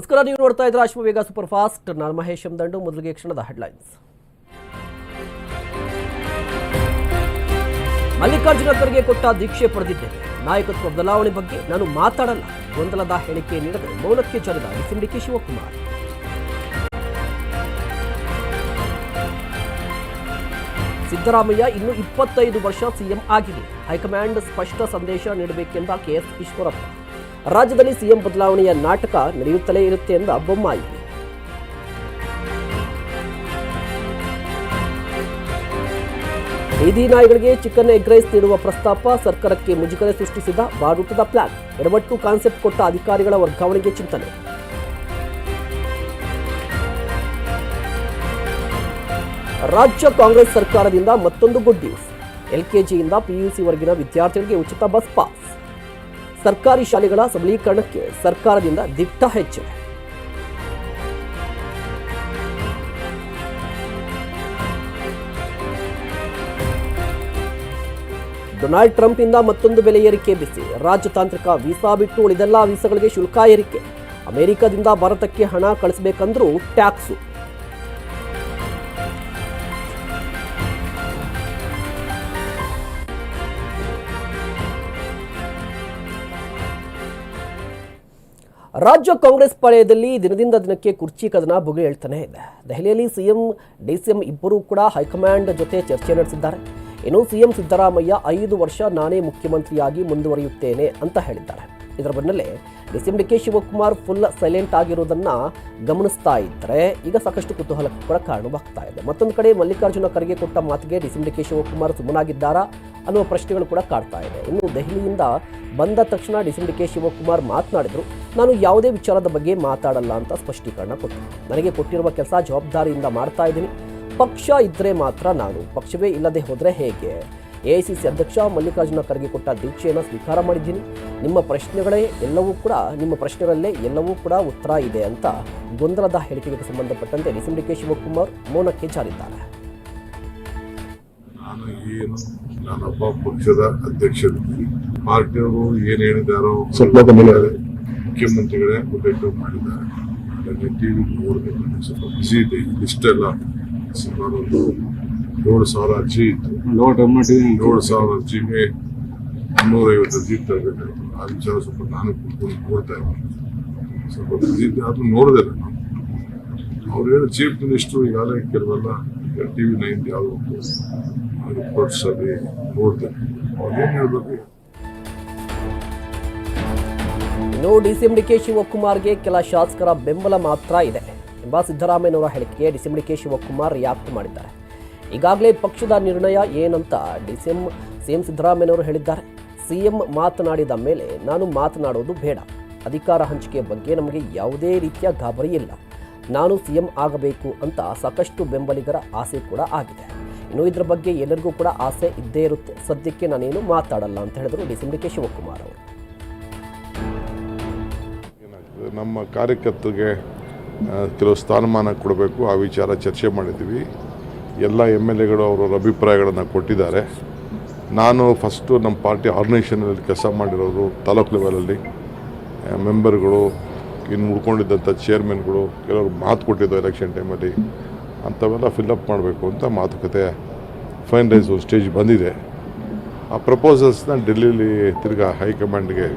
ನಮಸ್ಕಾರ, ನೀವು ನೋಡ್ತಾ ಇದ್ರೆ ಅಶ್ವವೇಗ ಸೂಪರ್ ಫಾಸ್ಟ್. ನಾನು ಮಹೇಶ್ ದಂಡು ಮೊದಲಿಗೆ ಕ್ಷಣದ ಹೆಡ್ಲೈನ್ಸ್. ಮಲ್ಲಿಕಾರ್ಜುನ ಖರ್ಗೆ ಕೊಟ್ಟ ದೀಕ್ಷೆ ಪಡೆದಿದ್ದೆ. ನಾಯಕತ್ವ ಬದಲಾವಣೆ ಬಗ್ಗೆ ನಾನು ಮಾತಾಡಲ್ಲ. ಗೊಂದಲದ ಹೇಳಿಕೆ ನೀಡದೆ ಮೌನಕ್ಕೆ ಜರಿದ ಡಿಕೆ ಶಿವಕುಮಾರ್. ಸಿದ್ದರಾಮಯ್ಯ ಇನ್ನು ಇಪ್ಪತ್ತೈದು ವರ್ಷ ಸಿಎಂ ಆಗಿದೆ. ಹೈಕಮಾಂಡ್ ಸ್ಪಷ್ಟ ಸಂದೇಶ ನೀಡಬೇಕೆಂದ ಕೆಎಸ್ ಈಶ್ವರಪ್ಪ. ರಾಜ್ಯದಲ್ಲಿ ಸಿಎಂ ಬದಲಾವಣೆಯ ನಾಟಕ ನಡೆಯುತ್ತಲೇ ಇರುತ್ತೆ ಎಂದ ಬೊಮ್ಮಾಯಿ. ಬೀದಿ ನಾಯಿಗಳಿಗೆ ಚಿಕನ್ ಎಗ್ ರೈಸ್ ನೀಡುವ ಪ್ರಸ್ತಾಪ ಸರ್ಕಾರಕ್ಕೆ ಮುಜುಗರ ಸೃಷ್ಟಿಸಿದ ಬಾರೂಟದ ಪ್ಲಾನ್. ಎಡವಟ್ಟು ಕಾನ್ಸೆಪ್ಟ್ ಕೊಟ್ಟ ಅಧಿಕಾರಿಗಳ ವರ್ಗಾವಣೆಗೆ ಚಿಂತನೆ. ರಾಜ್ಯ ಕಾಂಗ್ರೆಸ್ ಸರ್ಕಾರದಿಂದ ಮತ್ತೊಂದು ಗುಡ್ ನ್ಯೂಸ್. ಎಲ್ಕೆಜಿಯಿಂದ ಪಿಯುಸಿವರೆಗಿನ ವಿದ್ಯಾರ್ಥಿಗಳಿಗೆ ಉಚಿತ ಬಸ್ ಪಾಸ್. ಸರ್ಕಾರಿ ಶಾಲೆಗಳ ಸಬಲೀಕರಣಕ್ಕೆ ಸರ್ಕಾರದಿಂದ ದಿಟ್ಟ ಹೆಚ್ಚು. ಡೊನಾಲ್ಡ್ ಟ್ರಂಪ್ ಇಂದ ಮತ್ತೊಂದು ಬೆಲೆ ಏರಿಕೆ ಬಿಸಿ. ರಾಜತಾಂತ್ರಿಕ ವೀಸಾ ಬಿಟ್ಟು ಉಳಿದೆಲ್ಲ ವೀಸಾಗಳಿಗೆ ಶುಲ್ಕ ಏರಿಕೆ. ಅಮೆರಿಕದಿಂದ ಭಾರತಕ್ಕೆ ಹಣ ಕಳಿಸಬೇಕಂದ್ರೂ ಟ್ಯಾಕ್ಸು. ರಾಜ್ಯ ಕಾಂಗ್ರೆಸ್ ಪಾಳೆಯದಲ್ಲಿ ದಿನದಿಂದ ದಿನಕ್ಕೆ ಕುರ್ಚಿ ಕದನ ಬುಗಿ ಹೇಳ್ತಾನೆ ಇದೆ. ದೆಹಲಿಯಲ್ಲಿ ಸಿಎಂ ಎಂ ಇಬ್ಬರೂ ಕೂಡ ಹೈಕಮಾಂಡ್ ಜೊತೆ ಚರ್ಚೆ ನಡೆಸಿದ್ದಾರೆ. ಇನ್ನು ಸಿಎಂ ಸಿದ್ದರಾಮಯ್ಯ ಐದು ವರ್ಷ ನಾನೇ ಮುಖ್ಯಮಂತ್ರಿಯಾಗಿ ಮುಂದುವರಿಯುತ್ತೇನೆ ಅಂತ ಹೇಳಿದ್ದಾರೆ. ಇದರ ಬೆನ್ನಲ್ಲೇ D K Shivakumar full silent ಆಗಿರೋದನ್ನ ಗಮನಿಸ್ತಾ ಇದ್ದರೆ ಈಗ ಸಾಕಷ್ಟು ಕುತೂಹಲಕ್ಕೆ ಕೂಡ ಕಾರಣವಾಗ್ತಾ ಇದೆ. ಮತ್ತೊಂದು ಕಡೆ ಮಲ್ಲಿಕಾರ್ಜುನ ಖರ್ಗೆ ಕೊಟ್ಟ ಮಾತಿಗೆ ಡಿಸಿಎಂ ಡಿ ಕೆ ಶಿವಕುಮಾರ್ ಸುಮ್ಮನಾಗಿದ್ದಾರಾ ಅನ್ನುವ ಪ್ರಶ್ನೆಗಳು ಕೂಡ ಕಾಡ್ತಾ ಇದೆ. ಇನ್ನು ದೆಹಲಿಯಿಂದ ಬಂದ ತಕ್ಷಣ ಡಿ ಕೆ ಶಿವಕುಮಾರ್ ಮಾತನಾಡಿದ್ರು. ನಾನು ಯಾವುದೇ ವಿಚಾರದ ಬಗ್ಗೆ ಮಾತಾಡಲ್ಲ ಅಂತ ಸ್ಪಷ್ಟೀಕರಣ ಕೊಟ್ಟರು ನನಗೆ ಕೊಟ್ಟಿರುವ ಕೆಲಸ ಜವಾಬ್ದಾರಿಯಿಂದ ಮಾಡ್ತಾ ಇದ್ದೀನಿ. ಪಕ್ಷ ಇದ್ದರೆ ಮಾತ್ರ ನಾನು, ಪಕ್ಷವೇ ಇಲ್ಲದೆ ಹೋದರೆ ಹೇಗೆ? ಎಐಸಿಸಿ ಅಧ್ಯಕ್ಷ ಮಲ್ಲಿಕಾರ್ಜುನ ಖರ್ಗೆ ಕೊಟ್ಟ ದೀಕ್ಷೆಯನ್ನು ಸ್ವೀಕಾರ ಮಾಡಿದ್ದೀನಿ. ನಿಮ್ಮ ಪ್ರಶ್ನೆಗಳೇ ಎಲ್ಲವೂ ಕೂಡ ನಿಮ್ಮ ಪ್ರಶ್ನೆಗಳಲ್ಲೇ ಎಲ್ಲವೂ ಕೂಡ ಉತ್ತರ ಇದೆ ಅಂತ ಗೊಂದಲದ ಹೇಳಿಕೆಗೆ ಸಂಬಂಧಪಟ್ಟಂತೆ ಡಿಸಿಎಂ ಕೆ ಶಿವಕುಮಾರ್ ಮೌನಕ್ಕೆ ಜಾರಿದ್ದಾರೆ ನಾನು ಏನು ನಾನೊಬ್ಬ ಪಕ್ಷದ ಅಧ್ಯಕ್ಷರು. ಪಾರ್ಟಿಯವರು ಏನು ಹೇಳಿದಾರೋ. ಮುಖ್ಯಮಂತ್ರಿಗಳೇ ಉಲ್ಲೇಖ ಮಾಡಿದ್ದಾರೆ. ಅದನ್ನೇ ಟಿವಿ ನೋಡಿದೆ ನನಗೆ ಸ್ವಲ್ಪ ಬಿಸಿ ಇದೆ. ಇಷ್ಟೆಲ್ಲ ಸುಮಾರು ಒಂದು ಏಳು ಸಾವಿರ ಅರ್ಜಿ. ಇತ್ತು ಏಳು ಸಾವಿರ ಅರ್ಜಿಗೆ ಮುನ್ನೂರೈವತ್ತು ಅರ್ಜಿ ತರಬೇಕಾಯ್ತು ಆ ವಿಚಾರ ಸ್ವಲ್ಪ ನಾನು ಕೂತ್ಕೊಂಡು ನೋಡ್ತಾ ಇದ್ದೀನಿ. ಸ್ವಲ್ಪ ಅರ್ಜಿ ಅದು ನೋಡಿದೆ ನಾನು. ಅವ್ರು ಹೇಳಿ ಚೀಫ್ ಮಿನಿಸ್ಟ್ರು ಈಗಾಗಲೇ ಕೆಲವೆಲ್ಲ ಟಿ ವಿ ನೈನ್ ಯಾವುದು ರಿಪೋರ್ಟ್ಸ್ ಅಲ್ಲಿ ನೋಡ್ತಾರೆ ಅವ್ರು ಏನು ಹೇಳ್ಬೇಕು? ಇನ್ನು ಡಿಸಿಎಂ ಡಿ ಕೆ ಶಿವಕುಮಾರ್ಗೆ ಕೆಲ ಶಾಸಕರ ಬೆಂಬಲ ಮಾತ್ರ ಇದೆ. ಎಂಬ ಸಿದ್ದರಾಮಯ್ಯನವರ ಹೇಳಿಕೆಗೆ DCM D K Shivakumar react ಮಾಡಿದ್ದಾರೆ. ಈಗಾಗಲೇ ಪಕ್ಷದ ನಿರ್ಣಯ ಏನಂತ D C M C M ಸಿದ್ದರಾಮಯ್ಯನವರು ಹೇಳಿದ್ದಾರೆ. ಸಿ ಎಂ ಮಾತನಾಡಿದ ಮೇಲೆ ನಾನು ಮಾತನಾಡೋದು ಬೇಡ. ಅಧಿಕಾರ ಹಂಚಿಕೆ ಬಗ್ಗೆ ನಮಗೆ ಯಾವುದೇ ರೀತಿಯ ಗಾಬರಿ ಇಲ್ಲ. ನಾನು ಸಿಎಂ ಆಗಬೇಕು ಅಂತ ಸಾಕಷ್ಟು ಬೆಂಬಲಿಗರ ಆಸೆ ಕೂಡ ಆಗಿದೆ. ಇನ್ನು ಇದರ ಬಗ್ಗೆ ಎಲ್ಲರಿಗೂ ಕೂಡ ಆಸೆ ಇದ್ದೇ ಇರುತ್ತೆ. ಸದ್ಯಕ್ಕೆ ನಾನೇನು ಮಾತಾಡಲ್ಲ ಅಂತ ಹೇಳಿದರು ಡಿ ಕೆ ಶಿವಕುಮಾರ್ ಅವರು. ನಮ್ಮ ಕಾರ್ಯಕರ್ತರಿಗೆ ಕೆಲವು ಸ್ಥಾನಮಾನ ಕೊಡಬೇಕು. ಆ ವಿಚಾರ ಚರ್ಚೆ ಮಾಡಿದ್ದೀವಿ ಎಲ್ಲ ಎಂ ಎಲ್ ಎಗಳು ಅವರವರ ಅಭಿಪ್ರಾಯಗಳನ್ನು ಕೊಟ್ಟಿದ್ದಾರೆ. ನಾನು ಫಸ್ಟು ನಮ್ಮ ಪಾರ್ಟಿ ಆರ್ಗನೈಸೇಷನಲ್ಲಿ ಕೆಲಸ ಮಾಡಿರೋರು ತಾಲೂಕು ಲೆವೆಲಲ್ಲಿ ಮೆಂಬರ್ಗಳು ಇನ್ನು ಉಳ್ಕೊಂಡಿದ್ದಂಥ ಚೇರ್ಮನ್ಗಳು ಕೆಲವರು ಮಾತು ಕೊಟ್ಟಿದ್ದು ಎಲೆಕ್ಷನ್ ಟೈಮಲ್ಲಿ ಅಂಥವೆಲ್ಲ ಫಿಲ್ಲಪ್ ಮಾಡಬೇಕು ಅಂತ ಮಾತುಕತೆ ಫೈನಲೈಸ್ ಸ್ಟೇಜ್ ಬಂದಿದೆ. ಆ ಪ್ರಪೋಸಲ್ಸ್ನ ಡೆಲ್ಲಿಲಿ ತಿರ್ಗಾ ಹೈಕಮಾಂಡ್ಗೆ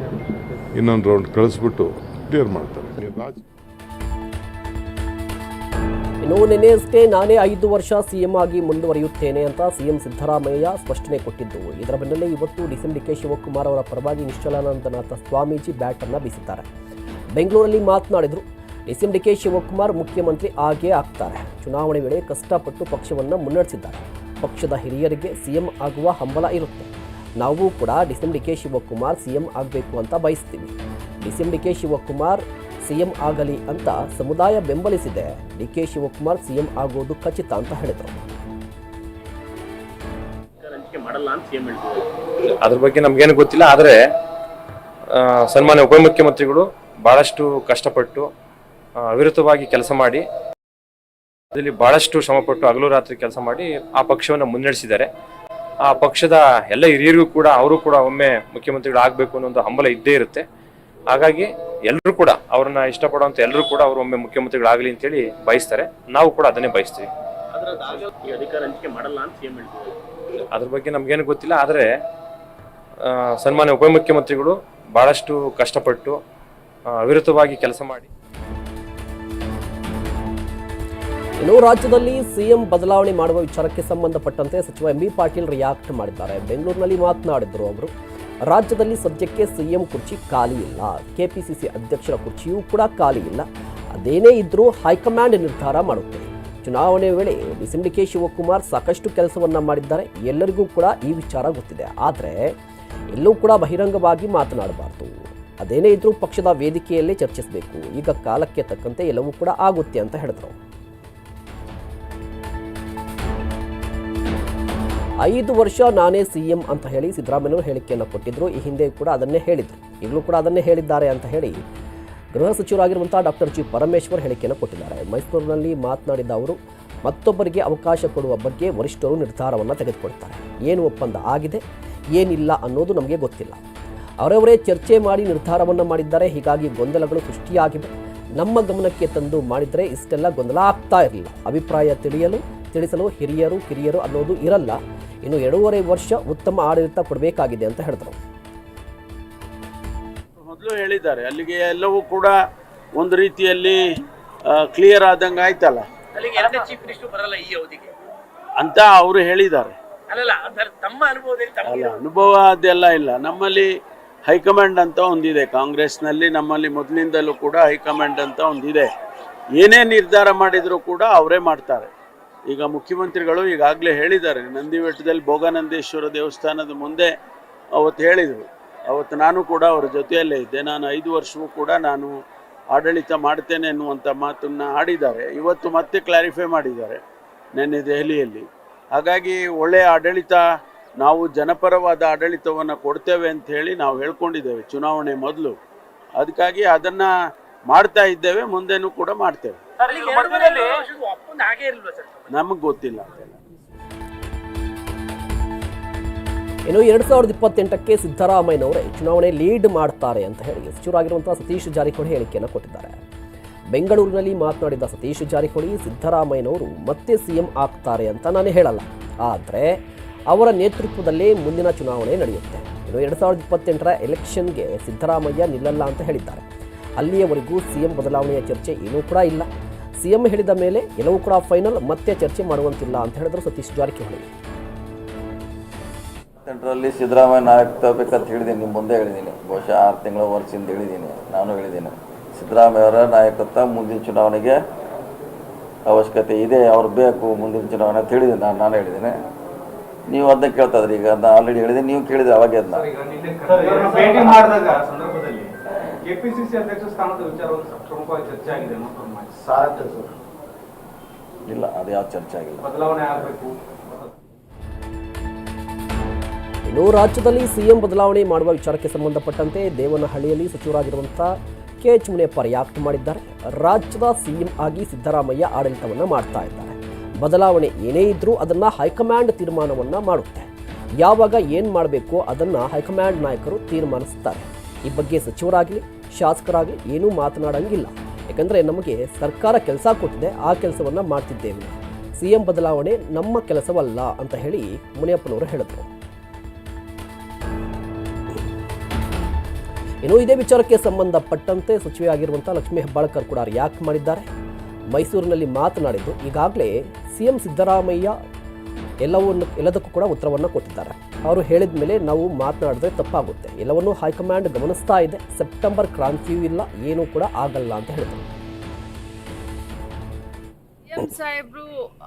ಇನ್ನೊಂದು ರೌಂಡ್ ಕಳಿಸ್ಬಿಟ್ಟು ಕ್ಲಿಯರ್ ಮಾಡ್ತಾರೆ. ಇನ್ನು ನಿನ್ನೆಯಷ್ಟೇ ನಾನೇ ಐದು ವರ್ಷ ಸಿಎಂ ಆಗಿ ಮುಂದುವರಿಯುತ್ತೇನೆ ಅಂತ ಸಿಎಂ ಸಿದ್ದರಾಮಯ್ಯ ಸ್ಪಷ್ಟನೆ ಕೊಟ್ಟಿದ್ದು. ಇದರ ಬೆನ್ನಲ್ಲೇ ಇವತ್ತು ಡಿಸಿಎಂ ಡಿ ಕೆ ಶಿವಕುಮಾರ್ ಅವರ ಪರವಾಗಿ ನಿಶ್ಚಲಾನಂದನಾಥ ಸ್ವಾಮೀಜಿ ಬ್ಯಾಟ್ ಅನ್ನು ಬೀಸಿದ್ದಾರೆ. ಬೆಂಗಳೂರಲ್ಲಿ ಮಾತನಾಡಿದರು ಡಿಸಿಎಂ ಡಿಕೆ ಶಿವಕುಮಾರ್ ಮುಖ್ಯಮಂತ್ರಿ ಆಗೇ ಆಗ್ತಾರೆ. ಚುನಾವಣೆ ವೇಳೆ ಕಷ್ಟಪಟ್ಟು ಪಕ್ಷವನ್ನು ಮುನ್ನಡೆಸಿದ್ದಾರೆ. ಪಕ್ಷದ ಹಿರಿಯರಿಗೆ ಸಿಎಂ ಆಗುವ ಹಂಬಲ ಇರುತ್ತೆ. ನಾವು ಕೂಡ DCM D K Shivakumar CM ಆಗಬೇಕು ಅಂತ ಬಯಸ್ತೀವಿ. DCM D K Shivakumar CM ಆಗಲಿ ಅಂತ ಸಮುದಾಯ ಬೆಂಬಲಿಸಿದೆ. ಡಿ ಕೆ ಶಿವಕುಮಾರ್ ಸಿಎಂ ಆಗೋದು ಖಚಿತ ಅಂತ ಹೇಳಿದರು. ಹಂಚಿಕೆ ಮಾಡಲ್ಲ ಅಂತ ಸಿಎಂ ಹೇಳ್ತಿದ್ದಾರೆ. ಅದ್ರ ಬಗ್ಗೆ ನಮ್ಗೇನು ಗೊತ್ತಿಲ್ಲ ಆದರೆ ಸನ್ಮಾನ್ಯ ಉಪಮುಖ್ಯಮಂತ್ರಿಗಳು ಬಹಳಷ್ಟು ಕಷ್ಟಪಟ್ಟು ಅವಿರತವಾಗಿ ಕೆಲಸ ಮಾಡಿ ಅದರಲ್ಲಿ ಬಹಳಷ್ಟು ಶ್ರಮಪಟ್ಟು ಹಗಲು ರಾತ್ರಿ ಕೆಲಸ ಮಾಡಿ ಆ ಪಕ್ಷವನ್ನು ಮುನ್ನಡೆಸಿದ್ದಾರೆ. ಆ ಪಕ್ಷದ ಎಲ್ಲ ಹಿರಿಯರಿಗೂ ಕೂಡ ಅವರು ಕೂಡ ಒಮ್ಮೆ ಮುಖ್ಯಮಂತ್ರಿಗಳು ಆಗಬೇಕು ಅನ್ನೋ ಒಂದು ಹಂಬಲ ಇದ್ದೇ ಇರುತ್ತೆ. ಹಾಗಾಗಿ ಎಲ್ಲರೂ ಕೂಡ ಅವ್ರನ್ನ ಇಷ್ಟಪಡುವಂತ ಎಲ್ಲರೂ ಕೂಡ ಅವರು ಒಮ್ಮೆ ಮುಖ್ಯಮಂತ್ರಿಗಳಾಗಲಿ ಅಂತೇಳಿ ಬಯಸ್ತಾರೆ. ನಾವು ಕೂಡ ಅದನ್ನೇ ಬಯಸ್ತೀವಿ. ಅದ್ರ ಬಗ್ಗೆ ನಮ್ಗೇನು ಗೊತ್ತಿಲ್ಲ ಆದರೆ ಸನ್ಮಾನ್ಯ ಉಪಮುಖ್ಯಮಂತ್ರಿಗಳು ಬಹಳಷ್ಟು ಕಷ್ಟಪಟ್ಟು ಅವಿರತವಾಗಿ ಕೆಲಸ ಮಾಡಿ. ಇನ್ನು ರಾಜ್ಯದಲ್ಲಿ ಸಿಎಂ ಬದಲಾವಣೆ ಮಾಡುವ ವಿಚಾರಕ್ಕೆ ಸಂಬಂಧಪಟ್ಟಂತೆ ಸಚಿವ ಎಂ ಬಿ ಪಾಟೀಲ್ ರಿಯಾಕ್ಟ್ ಮಾಡಿದ್ದಾರೆ. ಬೆಂಗಳೂರಿನಲ್ಲಿ ಮಾತನಾಡಿದ್ರು ಅವರು. ರಾಜ್ಯದಲ್ಲಿ ಸದ್ಯಕ್ಕೆ ಸಿಎಂ ಕುರ್ಚಿ ಖಾಲಿ ಇಲ್ಲ. ಕೆಪಿಸಿಸಿ ಅಧ್ಯಕ್ಷರ ಕುರ್ಚಿಯೂ ಕೂಡ ಖಾಲಿ ಇಲ್ಲ. ಅದೇನೇ ಇದ್ದರೂ ಹೈಕಮಾಂಡ್ ನಿರ್ಧಾರ ಮಾಡುತ್ತೆ. ಚುನಾವಣೆ ವೇಳೆ ಡಿಸಿಎಂ ಕೆ ಶಿವಕುಮಾರ್ ಸಾಕಷ್ಟು ಕೆಲಸವನ್ನ ಮಾಡಿದ್ದಾರೆ. ಎಲ್ಲರಿಗೂ ಕೂಡ ಈ ವಿಚಾರ ಗೊತ್ತಿದೆ. ಆದರೆ ಎಲ್ಲೂ ಕೂಡ ಬಹಿರಂಗವಾಗಿ ಮಾತನಾಡಬಾರ್ದು. ಅದೇನೇ ಇದ್ರೂ ಪಕ್ಷದ ವೇದಿಕೆಯಲ್ಲೇ ಚರ್ಚಿಸಬೇಕು. ಈಗ ಕಾಲಕ್ಕೆ ತಕ್ಕಂತೆ ಎಲ್ಲವೂ ಕೂಡ ಆಗುತ್ತೆ ಅಂತ ಹೇಳಿದ್ರು. ಐದು ವರ್ಷ ನಾನೇ ಸಿಎಂ ಅಂತ ಹೇಳಿ ಸಿದ್ದರಾಮಯ್ಯವರು ಹೇಳಿಕೆಯನ್ನು ಕೊಟ್ಟಿದ್ರು. ಈ ಹಿಂದೆ ಕೂಡ ಅದನ್ನೇ ಹೇಳಿದ್ರು. ಈಗಲೂ ಕೂಡ ಅದನ್ನೇ ಹೇಳಿದ್ದಾರೆ ಅಂತ ಹೇಳಿ ಗೃಹ ಸಚಿವರಾಗಿರುವಂತಹ ಡಾಕ್ಟರ್ ಜಿ ಪರಮೇಶ್ವರ್ ಹೇಳಿಕೆಯನ್ನು ಕೊಟ್ಟಿದ್ದಾರೆ. ಮೈಸೂರಿನಲ್ಲಿ ಮಾತನಾಡಿದ ಅವರು, ಮತ್ತೊಬ್ಬರಿಗೆ ಅವಕಾಶ ಕೊಡುವ ಬಗ್ಗೆ ವರಿಷ್ಠರು ನಿರ್ಧಾರವನ್ನು ತೆಗೆದುಕೊಳ್ತಾರೆ. ಏನು ಒಪ್ಪಂದ ಆಗಿದೆ, ಏನಿಲ್ಲ ಅನ್ನೋದು ನಮಗೆ ಗೊತ್ತಿಲ್ಲ. ಅವರವರೇ ಚರ್ಚೆ ಮಾಡಿ ನಿರ್ಧಾರವನ್ನು ಮಾಡಿದ್ದಾರೆ. ಹೀಗಾಗಿ ಗೊಂದಲಗಳು ಸೃಷ್ಟಿಯಾಗಿವೆ. ನಮ್ಮ ಗಮನಕ್ಕೆ ತಂದು ಮಾಡಿದರೆ ಇಷ್ಟೆಲ್ಲ ಗೊಂದಲ ಆಗ್ತಾ ಇರಲಿಲ್ಲ. ಅಭಿಪ್ರಾಯ ತಿಳಿಯಲು, ತಿಳಿಸಲು ಹಿರಿಯರು, ಕಿರಿಯರು ಅನ್ನೋದು ಇರಲ್ಲ. ಇನ್ನು ಎರಡೂವರೆ ವರ್ಷ ಉತ್ತಮ ಆಡಳಿತ ಕೊಡಬೇಕಾಗಿದೆ ಅಂತ ಹೇಳಿದರು ಮೊದಲು ಹೇಳಿದ್ದಾರೆ ಅಲ್ಲಿಗೆ ಎಲ್ಲವೂ ಕೂಡ ಒಂದು ರೀತಿಯಲ್ಲಿ ಕ್ಲಿಯರ್ ಆದಂಗೆ ಆಯ್ತಲ್ಲ? ಅಲ್ಲಿಗೆ ಎರಡನೇ ಚೀಫ್ ಮಿನಿಸ್ಟರ್ ಬರಲ್ಲ ಈ ಅವಧಿಗೆ. ಅಂತ ಅವರು ಹೇಳಿದ್ದಾರೆ. ಅಲ್ಲಲ್ಲ ಅದರ ತಮ್ಮ ಅನುಭವದಲ್ಲಿ ತಮ್ಮ ಅಲ್ಲ ಅನುಭವ ಅದೆಲ್ಲ ಇಲ್ಲ. ನಮ್ಮಲ್ಲಿ ಹೈಕಮಾಂಡ್ ಅಂತ ಒಂದಿದೆ. ಕಾಂಗ್ರೆಸ್ನಲ್ಲಿ ನಮ್ಮಲ್ಲಿ ಮೊದಲಿಂದಲೂ ಕೂಡ ಹೈಕಮಾಂಡ್ ಅಂತ ಒಂದಿದೆ. ಏನೇ ನಿರ್ಧಾರ ಮಾಡಿದರೂ ಕೂಡ ಅವರೇ ಮಾಡ್ತಾರೆ. ಈಗ ಮುಖ್ಯಮಂತ್ರಿಗಳು ಈಗಾಗಲೇ ಹೇಳಿದ್ದಾರೆ ನಂದಿ ಬೆಟ್ಟದಲ್ಲಿ ಭೋಗಾನಂದೇಶ್ವರ ದೇವಸ್ಥಾನದ ಮುಂದೆ ಅವತ್ತು ಹೇಳಿದರು. ಅವತ್ತು ನಾನು ಕೂಡ ಅವರ ಜೊತೆಯಲ್ಲೇ ಇದ್ದೆ. ನಾನು ಐದು ವರ್ಷವೂ ಕೂಡ ನಾನು ಆಡಳಿತ ಮಾಡ್ತೇನೆ ಎನ್ನುವಂಥ ಮಾತನ್ನು ಆಡಿದ್ದಾರೆ. ಇವತ್ತು ಮತ್ತೆ ಕ್ಲಾರಿಫೈ ಮಾಡಿದ್ದಾರೆ ನಿನ್ನೆ ದೆಹಲಿಯಲ್ಲಿ. ಹಾಗಾಗಿ ಒಳ್ಳೆಯ ಆಡಳಿತ, ನಾವು ಜನಪರವಾದ ಆಡಳಿತವನ್ನು ಕೊಡ್ತೇವೆ ಅಂತ ಹೇಳಿ ನಾವು ಹೇಳ್ಕೊಂಡಿದ್ದೇವೆ ಚುನಾವಣೆ ಮೊದಲು. ಅದಕ್ಕಾಗಿ ಅದನ್ನು ಮಾಡ್ತಾ ಇದ್ದೇವೆ ಮುಂದೆನೂ ಕೂಡ ಮಾಡ್ತೇವೆ. ನಮಗೆ ಗೊತ್ತಿಲ್ಲ ಇನ್ನು ಎರಡ್ ಸಾವಿರದ ಇಪ್ಪತ್ತೆಂಟಕ್ಕೆ ಸಿದ್ದರಾಮಯ್ಯನವರೇ ಚುನಾವಣೆ ಲೀಡ್ ಮಾಡ್ತಾರೆ ಅಂತ ಹೇಳಿ ಸಚಿವರಾಗಿರುವಂತಹ ಸತೀಶ್ ಜಾರಕಿಹೊಳಿ ಹೇಳಿಕೆಯನ್ನು ಕೊಟ್ಟಿದ್ದಾರೆ. ಬೆಂಗಳೂರಿನಲ್ಲಿ ಮಾತನಾಡಿದ ಸತೀಶ್ ಜಾರಕಿಹೊಳಿ ಸಿದ್ದರಾಮಯ್ಯನವರು ಮತ್ತೆ ಸಿಎಂ ಆಗ್ತಾರೆ ಅಂತ ನಾನು ಹೇಳಲ್ಲ. ಆದರೆ ಅವರ ನೇತೃತ್ವದಲ್ಲೇ ಮುಂದಿನ ಚುನಾವಣೆ ನಡೆಯುತ್ತೆ. ಇನ್ನು ಎರಡ್ ಸಾವಿರದ ಇಪ್ಪತ್ತೆಂಟರ ಎಲೆಕ್ಷನ್ಗೆ ಸಿದ್ದರಾಮಯ್ಯ ನಿಲ್ಲಲ್ಲ ಅಂತ ಹೇಳಿದ್ದಾರೆ. ಅಲ್ಲಿಯವರೆಗೂ ಸಿಎಂ ಬದಲಾವಣೆಯ ಚರ್ಚೆ ಏನೂ ಕೂಡ ಇಲ್ಲ. ಸಿಎಂ ಹೇಳಿದ ಮೇಲೆ ಎಲ್ಲವೂ ಕೂಡ ಫೈನಲ್ ಮತ್ತೆ ಚರ್ಚೆ ಮಾಡುವಂತಿಲ್ಲ ಅಂತ ಹೇಳಿದ್ರು ಸತೀಶ್ ಜಾರಕಿಹೊಳಿ. ಸೆಂಟ್ರಲ್ಲಿ ಸಿದ್ದರಾಮಯ್ಯ ನಾಯಕ ಬೇಕಂತ ಹೇಳಿದ್ದೀನಿ ನಿಮ್ಮ ಮುಂದೆ ಹೇಳಿದ್ದೀನಿ ಬಹುಶಃ ಆರು ತಿಂಗಳ ವರ್ಷದಿಂದ ಹೇಳಿದ್ದೀನಿ ನಾನು ಹೇಳಿದ್ದೀನಿ ಸಿದ್ದರಾಮಯ್ಯ ಅವರ ನಾಯಕತ್ವ ಮುಂದಿನ ಚುನಾವಣೆಗೆ ಅವಶ್ಯಕತೆ ಇದೆ ಅವ್ರು ಬೇಕು ಮುಂದಿನ ಚುನಾವಣೆ ಅಂತ ಹೇಳಿದ್ದೀನಿ ನಾನು ನಾನು ಹೇಳಿದ್ದೀನಿ ನೀವು ಅದನ್ನ ಕೇಳ್ತಾ ಇದ್ರಿ ಈಗ ನಾನು ಆಲ್ರೆಡಿ ಹೇಳಿದ್ದೀನಿ ನೀವು ಕೇಳಿದ್ರೆ ಅವಾಗೆ ಅದನ್ನ ಕೆಪಿಸಿಸಿ ಅಧ್ಯಕ್ಷ ಸ್ಥಾನದ ವಿಚಾರವನ್ನು ಸ- ಪ್ರಮುಖವಾಗಿ ಚರ್ಚೆ ಆಗಿದೆ ಸರ್. ಇಲ್ಲ ಅದು ಯಾವ ಚರ್ಚೆ ಆಗಿಲ್ಲ. ಬದಲಾವಣೆ ಆಗಬೇಕು. ಇನ್ನು ರಾಜ್ಯದಲ್ಲಿ ಸಿಎಂ ಬದಲಾವಣೆ ಮಾಡುವ ವಿಚಾರಕ್ಕೆ ಸಂಬಂಧಪಟ್ಟಂತೆ ದೇವನಹಳ್ಳಿಯಲ್ಲಿ ಸಚಿವರಾಗಿರುವಂಥ ಕೆ ಎಚ್ ಮುನಿಯಪ್ಪ ರಿಯಾಕ್ಟ್ ಮಾಡಿದ್ದಾರೆ. ರಾಜ್ಯದ ಸಿಎಂ ಆಗಿ ಸಿದ್ದರಾಮಯ್ಯ ಆಡಳಿತವನ್ನು ಮಾಡ್ತಾ ಇದ್ದಾರೆ. ಬದಲಾವಣೆ ಏನೇ ಇದ್ರೂ ಅದನ್ನು ಹೈಕಮಾಂಡ್ ತೀರ್ಮಾನವನ್ನು ಮಾಡುತ್ತೆ. ಯಾವಾಗ ಏನು ಮಾಡಬೇಕು ಅದನ್ನು ಹೈಕಮಾಂಡ್ ನಾಯಕರು ತೀರ್ಮಾನಿಸುತ್ತಾರೆ ಈ ಬಗ್ಗೆ ಸಚಿವರಾಗಲಿ, ಶಾಸಕರಾಗಲಿ ಏನೂ ಮಾತನಾಡಂಗಿಲ್ಲ. ಯಾಕಂದರೆ ನಮಗೆ ಸರ್ಕಾರ ಕೆಲಸ ಕೊಟ್ಟಿದೆ, ಆ ಕೆಲಸವನ್ನು ಮಾಡ್ತಿದ್ದೇವೆ. ಸಿಎಂ ಬದಲಾವಣೆ ನಮ್ಮ ಕೆಲಸವಲ್ಲ ಅಂತ ಹೇಳಿ ಮುನಿಯಪ್ಪನವರು ಹೇಳಿದರು. ಇನ್ನು ಇದೇ ವಿಚಾರಕ್ಕೆ ಸಂಬಂಧಪಟ್ಟಂತೆ ಸಚಿವೆಯಾಗಿರುವಂಥ ಲಕ್ಷ್ಮೀ ಹೆಬ್ಬಾಳ್ಕರ್ ಕೂಡ ರಿಯಾಕ್ಟ್ ಮಾಡಿದ್ದಾರೆ. ಮೈಸೂರಿನಲ್ಲಿ ಮಾತನಾಡಿದ್ದು ಈಗಾಗಲೇ ಸಿ ಎಂ ಸಿದ್ದರಾಮಯ್ಯ ಎಲ್ಲವನ್ನು ಎಲ್ಲದಕ್ಕೂ ಕೂಡ ಉತ್ತರವನ್ನು ಕೊಟ್ಟಿದ್ದಾರೆ. ಅವರು ಹೇಳಿದ ಮೇಲೆ ನಾವು ಮಾತನಾಡಿದ್ರೆ ತಪ್ಪಾಗುತ್ತೆ. ಎಲ್ಲವನ್ನೂ ಹೈಕಮಾಂಡ್ ಗಮನಿಸ್ತಾ ಇದೆ. ಸೆಪ್ಟೆಂಬರ್ ಕ್ರಾಂತಿಯೂ ಇಲ್ಲ, ಏನೂ ಕೂಡ ಆಗಲ್ಲ ಅಂತ ಹೇಳಿದರು. ಸಾಹೇಬ್ರು,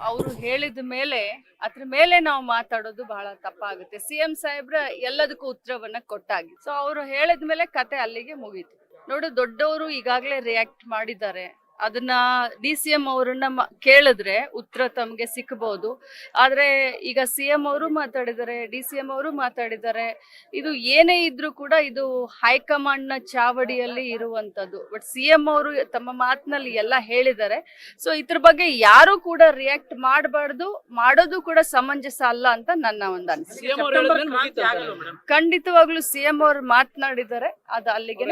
ಅವರು ಹೇಳಿದ ಮೇಲೆ ಅದ್ರ ಮೇಲೆ ನಾವು ಮಾತಾಡೋದು ಬಹಳ ತಪ್ಪಾಗುತ್ತೆ. ಸಿ ಎಂ ಸಾಹೇಬ್ರ ಎಲ್ಲದಕ್ಕೂ ಉತ್ತರವನ್ನ ಕೊಟ್ಟಾಗಿ. ಸೊ ಅವರು ಹೇಳಿದ ಮೇಲೆ ಕತೆ ಅಲ್ಲಿಗೆ ಮುಗೀತು. ನೋಡು, ದೊಡ್ಡವರು ಈಗಾಗಲೇ ರಿಯಾಕ್ಟ್ ಮಾಡಿದ್ದಾರೆ. ಅದನ್ನ ಡಿ ಸಿ ಎಂ ಅವರನ್ನ ಕೇಳಿದ್ರೆ ಉತ್ತರ ತಮಗೆ ಸಿಕ್ಕಬಹುದು ಆದ್ರೆ ಈಗ ಸಿ ಎಂ ಅವರು ಮಾತಾಡಿದ್ದಾರೆ ಡಿ ಸಿ ಎಂ ಅವರು ಮಾತಾಡಿದ್ದಾರೆ. ಇದು ಏನೇ ಇದ್ರೂ ಕೂಡ ಇದು ಹೈಕಮಾಂಡ್ನ ಚಾವಡಿಯಲ್ಲಿ ಇರುವಂತದ್ದು ಬಟ್ ಸಿ ಎಂ ಅವರು ತಮ್ಮ ಮಾತಿನಲ್ಲಿ ಎಲ್ಲ ಹೇಳಿದ್ದಾರೆ. ಸೊ ಇದ್ರ ಬಗ್ಗೆ ಯಾರು ಕೂಡ ರಿಯಾಕ್ಟ್ ಮಾಡಬಾರ್ದು ಮಾಡೋದು ಕೂಡ ಸಮಂಜಸ ಅಲ್ಲ ಅಂತ ನನ್ನ ಒಂದು ಅನಿಸಿಕೆ. ಸಿಎಂ ಅವರು ಹೇಳಿದ್ರೆ ಕ್ರಾಂತಿ ಆಗಲ್ಲ ಖಂಡಿತವಾಗ್ಲೂ ಸಿ ಎಂ ಅವರು ಮಾತನಾಡಿದ್ದಾರೆ. ಅದು ಅಲ್ಲಿಗೆ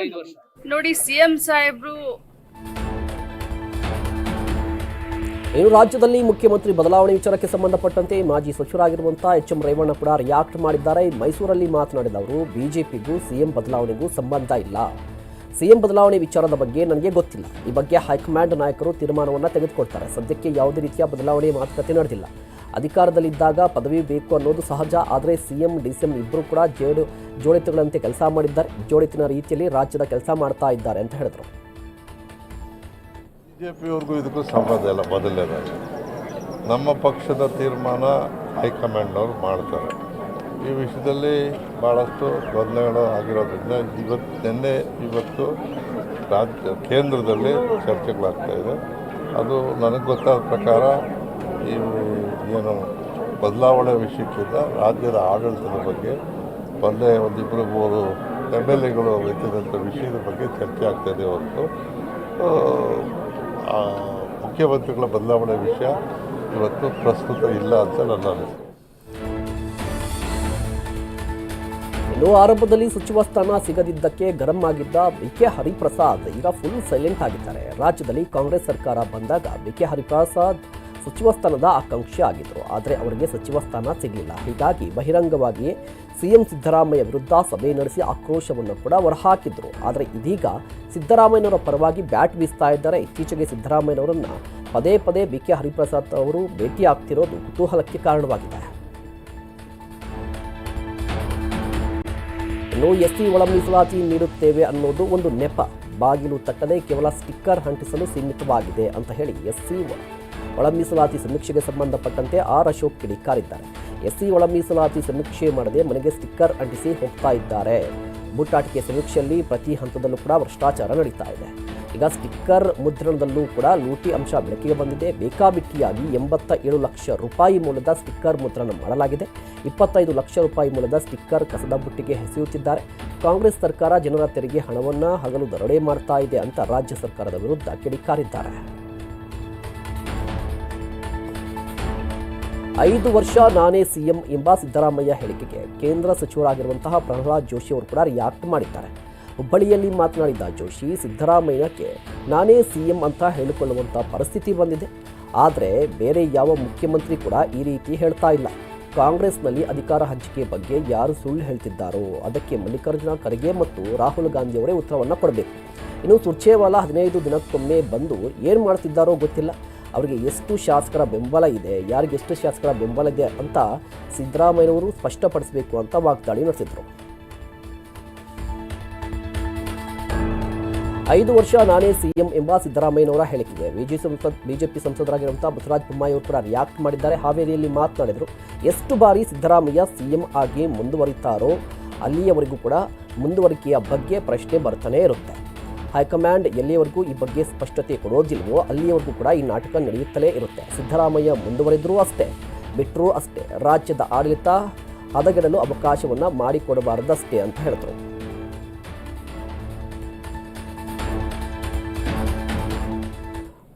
ನೋಡಿ ಸಿ ಎಂ ಸಾಹೇಬ್ರು ಇನ್ನು ರಾಜ್ಯದಲ್ಲಿ ಮುಖ್ಯಮಂತ್ರಿ ಬದಲಾವಣೆ ವಿಚಾರಕ್ಕೆ ಸಂಬಂಧಪಟ್ಟಂತೆ ಮಾಜಿ ಸಚಿವರಾಗಿರುವಂತಹ ಎಚ್ ಎಂ ರೇವಣ್ಣ ಕೂಡ ರಿಯಾಕ್ಟ್ ಮಾಡಿದ್ದಾರೆ. ಮೈಸೂರಲ್ಲಿ ಮಾತನಾಡಿದ ಅವರು, ಬಿಜೆಪಿಗೂ ಸಿಎಂ ಬದಲಾವಣೆಗೂ ಸಂಬಂಧ ಇಲ್ಲ. ಸಿಎಂ ಬದಲಾವಣೆ ವಿಚಾರದ ಬಗ್ಗೆ ನನಗೆ ಗೊತ್ತಿಲ್ಲ. ಈ ಬಗ್ಗೆ ಹೈಕಮಾಂಡ್ ನಾಯಕರು ತೀರ್ಮಾನವನ್ನು ತೆಗೆದುಕೊಳ್ತಾರೆ. ಸದ್ಯಕ್ಕೆ ಯಾವುದೇ ರೀತಿಯ ಬದಲಾವಣೆ ಮಾತುಕತೆ ನಡೆದಿಲ್ಲ. ಅಧಿಕಾರದಲ್ಲಿದ್ದಾಗ ಪದವಿ ಬೇಕು ಅನ್ನೋದು ಸಹಜ. ಆದರೆ ಸಿಎಂ, ಡಿಸಿಎಂ ಇಬ್ಬರು ಕೂಡ ಜೇಡು ಜೋಡಿತುಗಳಂತೆ ಕೆಲಸ ಮಾಡಿದ್ದಾರೆ. ಜೋಡಿತಿನ ರೀತಿಯಲ್ಲಿ ರಾಜ್ಯದ ಕೆಲಸ ಮಾಡ್ತಾ ಇದ್ದಾರೆ ಅಂತ ಹೇಳಿದರು. ಜೆ ಇದಕ್ಕೂ ಸಂಬಂಧ ಇಲ್ಲ ಮೊದಲನೇದಾಗಿ ನಮ್ಮ ಪಕ್ಷದ ತೀರ್ಮಾನ ಹೈಕಮಾಂಡ್ನವ್ರು ಮಾಡ್ತಾರೆ. ಈ ವಿಷಯದಲ್ಲಿ ಭಾಳಷ್ಟು ಗೊಂದಲಗಳು ಆಗಿರೋದ್ರಿಂದ ಇವತ್ತು ನಿನ್ನೆ ಇವತ್ತು ರಾಜ್ಯ, ಕೇಂದ್ರದಲ್ಲಿ ಚರ್ಚೆಗಳಾಗ್ತಾ ಇದೆ. ಅದು ನನಗೆ ಗೊತ್ತಾದ ಪ್ರಕಾರ ಈ ಏನು ಬದಲಾವಣೆ ವಿಷಯಕ್ಕಿಂತ ರಾಜ್ಯದ ಆಡಳಿತದ ಬಗ್ಗೆ ಒಂದೇ ಒಂದಿಬ್ಬರು ಮೂರು ಎಂ ಎಲ್ ಎಗಳು ವಿಷಯದ ಬಗ್ಗೆ ಚರ್ಚೆ ಆಗ್ತಾಯಿದೆ ಹೊರತು. ಮುಖ್ಯಮಂತ್ರಿಗಳ ಬದಲಾವಣೆ ವಿಷಯ ಇವತ್ತು ಪ್ರಸ್ತುತ ಇಲ್ಲ ಅಂತ ನನ್ನ ಅನಿಸಿಕೆ. ಇನ್ನು ಆರಂಭದಲ್ಲಿ ಸಚಿವ ಸ್ಥಾನ ಸಿಗದಿದ್ದಕ್ಕೆ ಗರಂ ಆಗಿದ್ದ ಬಿ ಕೆ ಹರಿಪ್ರಸಾದ್ ಈಗ ಫುಲ್ ಸೈಲೆಂಟ್ ಆಗಿದ್ದಾರೆ. ರಾಜ್ಯದಲ್ಲಿ ಕಾಂಗ್ರೆಸ್ ಸರ್ಕಾರ ಬಂದಾಗ ಬಿಕೆ ಹರಿಪ್ರಸಾದ್ ಸಚಿವ ಸ್ಥಾನದ ಆಕಾಂಕ್ಷಿ ಆಗಿದ್ದರು. ಆದರೆ ಅವರಿಗೆ ಸಚಿವ ಸ್ಥಾನ ಸಿಗಲಿಲ್ಲ. ಹೀಗಾಗಿ ಬಹಿರಂಗವಾಗಿಯೇ ಸಿಎಂ ಸಿದ್ದರಾಮಯ್ಯ ವಿರುದ್ಧ ಸಭೆ ನಡೆಸಿ ಆಕ್ರೋಶವನ್ನು ಕೂಡ ಹೊರಹಾಕಿದ್ರು. ಆದರೆ ಇದೀಗ ಸಿದ್ದರಾಮಯ್ಯನವರ ಪರವಾಗಿ ಬ್ಯಾಟ್ ಬೀಸ್ತಾ ಇದ್ದಾರೆ. ಇತ್ತೀಚೆಗೆ ಸಿದ್ದರಾಮಯ್ಯನವರನ್ನು ಪದೇ ಪದೇ ಬಿ ಕೆ ಹರಿಪ್ರಸಾದ್ ಅವರು ಭೇಟಿ ಆಗ್ತಿರೋದು ಕುತೂಹಲಕ್ಕೆ ಕಾರಣವಾಗಿದೆ. ಇನ್ನು ಎಸ್ಸಿ ಒಳ ಮೀಸಲಾತಿ ನೀಡುತ್ತೇವೆ ಅನ್ನೋದು ಒಂದು ನೆಪ. ಬಾಗಿಲು ತಟ್ಟದೆ ಕೇವಲ ಸ್ಟಿಕ್ಕರ್ ಅಂಟಿಸಲು ಸೀಮಿತವಾಗಿದೆ ಅಂತ ಹೇಳಿ ಎಸ್ಸಿ ಒಳ ಮೀಸಲಾತಿ ಸಮೀಕ್ಷೆಗೆ ಸಂಬಂಧಪಟ್ಟಂತೆ ಆರ್ ಅಶೋಕ್ ಕಿಡಿಕಾರಿದ್ದಾರೆ. ಎಸ್ಸಿ ಒಳ ಮೀಸಲಾತಿ ಸಮೀಕ್ಷೆ ಮಾಡದೆ ಮನೆಗೆ ಸ್ಟಿಕ್ಕರ್ ಅಂಟಿಸಿ ಹೋಗ್ತಾ ಇದ್ದಾರೆ. ಬುಟ್ಟಾಟಿಕೆ ಸಮೀಕ್ಷೆಯಲ್ಲಿ ಪ್ರತಿ ಹಂತದಲ್ಲೂ ಕೂಡ ಭ್ರಷ್ಟಾಚಾರ ನಡೀತಾ ಇದೆ. ಈಗ ಸ್ಟಿಕ್ಕರ್ ಮುದ್ರಣದಲ್ಲೂ ಕೂಡ ಲೂಟಿ ಅಂಶ ಬೆಳಕಿಗೆ ಬಂದಿದೆ. ಬೇಕಾಬಿಟ್ಟಿಯಾಗಿ ಎಂಬತ್ತ ಏಳು ಲಕ್ಷ ರೂಪಾಯಿ ಮೂಲದ ಸ್ಟಿಕ್ಕರ್ ಮುದ್ರಣ ಮಾಡಲಾಗಿದೆ. ಇಪ್ಪತ್ತೈದು ಲಕ್ಷ ರೂಪಾಯಿ ಮೂಲದ ಸ್ಟಿಕ್ಕರ್ ಕಸದ ಬುಟ್ಟಿಗೆ ಹೆಸೆಯುತ್ತಿದ್ದಾರೆ. ಕಾಂಗ್ರೆಸ್ ಸರ್ಕಾರ ಜನರ ತೆರಿಗೆ ಹಣವನ್ನು ಹಗಲು ದರೋಡೆ ಮಾಡ್ತಾ ಇದೆ ಅಂತ ರಾಜ್ಯ ಸರ್ಕಾರದ ವಿರುದ್ಧ ಕಿಡಿಕಾರಿದ್ದಾರೆ. ಐದು ವರ್ಷ ನಾನೇ ಸಿಎಂ ಎಂಬ ಸಿದ್ದರಾಮಯ್ಯ ಹೇಳಿಕೆಗೆ ಕೇಂದ್ರ ಸಚಿವರಾಗಿರುವಂತಹ ಪ್ರಹ್ಲಾದ್ ಜೋಶಿ ಅವರು ಕೂಡ ರಿಯಾಕ್ಟ್ ಮಾಡಿದ್ದಾರೆ. ಹುಬ್ಬಳ್ಳಿಯಲ್ಲಿ ಮಾತನಾಡಿದ ಜೋಶಿ, ಸಿದ್ದರಾಮಯ್ಯಕ್ಕೆ ನಾನೇ ಸಿಎಂ ಅಂತ ಹೇಳಿಕೊಳ್ಳುವಂಥ ಪರಿಸ್ಥಿತಿ ಬಂದಿದೆ. ಆದರೆ ಬೇರೆ ಯಾವ ಮುಖ್ಯಮಂತ್ರಿ ಕೂಡ ಈ ರೀತಿ ಹೇಳ್ತಾ ಇಲ್ಲ. ಕಾಂಗ್ರೆಸ್ನಲ್ಲಿ ಅಧಿಕಾರ ಹಂಚಿಕೆ ಬಗ್ಗೆ ಯಾರು ಸುಳ್ಳು ಹೇಳ್ತಿದ್ದಾರೋ, ಅದಕ್ಕೆ ಮಲ್ಲಿಕಾರ್ಜುನ ಖರ್ಗೆ ಮತ್ತು ರಾಹುಲ್ ಗಾಂಧಿಯವರೇ ಉತ್ತರವನ್ನು ಕೊಡಬೇಕು. ಇನ್ನು ಸುರ್ಜೇವಾಲಾ ಹದಿನೈದು ದಿನಕ್ಕೊಮ್ಮೆ ಬಂದು ಏನು ಮಾಡ್ತಿದ್ದಾರೋ ಗೊತ್ತಿಲ್ಲ. ಅವರಿಗೆ ಎಷ್ಟು ಶಾಸಕರ ಬೆಂಬಲ ಇದೆ, ಯಾರಿಗೆ ಎಷ್ಟು ಶಾಸಕರ ಬೆಂಬಲ ಇದೆ ಅಂತ ಸಿದ್ದರಾಮಯ್ಯನವರು ಸ್ಪಷ್ಟಪಡಿಸಬೇಕು ಅಂತ ವಾಗ್ದಾಳಿ ನಡೆಸಿದರು. ಐದು ವರ್ಷ ನಾನೇ ಸಿಎಂ ಎಂಬ ಸಿದ್ದರಾಮಯ್ಯನವರ ಹೇಳಿಕೆಗೆ ಬಿಜೆಪಿ ಸಂಸದ್, ಬಿಜೆಪಿ ಸಂಸದರಾಗಿರುವಂತಹ ಬಸವರಾಜ ಬೊಮ್ಮಾಯಿ ಅವರು ಕೂಡ ರಿಯಾಕ್ಟ್ ಮಾಡಿದ್ದಾರೆ. ಹಾವೇರಿಯಲ್ಲಿ ಮಾತನಾಡಿದರು, ಎಷ್ಟು ಬಾರಿ ಸಿದ್ದರಾಮಯ್ಯ ಸಿಎಂ ಆಗಿ ಮುಂದುವರಿತಾರೋ ಅಲ್ಲಿಯವರೆಗೂ ಕೂಡ ಮುಂದುವರಿಕೆಯ ಬಗ್ಗೆ ಪ್ರಶ್ನೆ ಬರ್ತಾನೆ ಇರುತ್ತೆ. ಹೈಕಮಾಂಡ್ ಎಲ್ಲಿಯವರೆಗೂ ಈ ಬಗ್ಗೆ ಸ್ಪಷ್ಟತೆ ಕೊಡೋದಿಲ್ವೋ ಅಲ್ಲಿಯವರೆಗೂ ಕೂಡ ಈ ನಾಟಕ ನಡೆಯುತ್ತಲೇ ಇರುತ್ತೆ. ಸಿದ್ದರಾಮಯ್ಯ ಮುಂದುವರೆದರೂ ಅಷ್ಟೇ ಬಿಟ್ಟರೂ ಅಷ್ಟೇ, ರಾಜ್ಯದ ಆಡಳಿತ ಹದಗೆಡಲು ಅವಕಾಶವನ್ನು ಮಾಡಿಕೊಡಬಾರದಷ್ಟೇ ಅಂತ ಹೇಳಿದ್ರು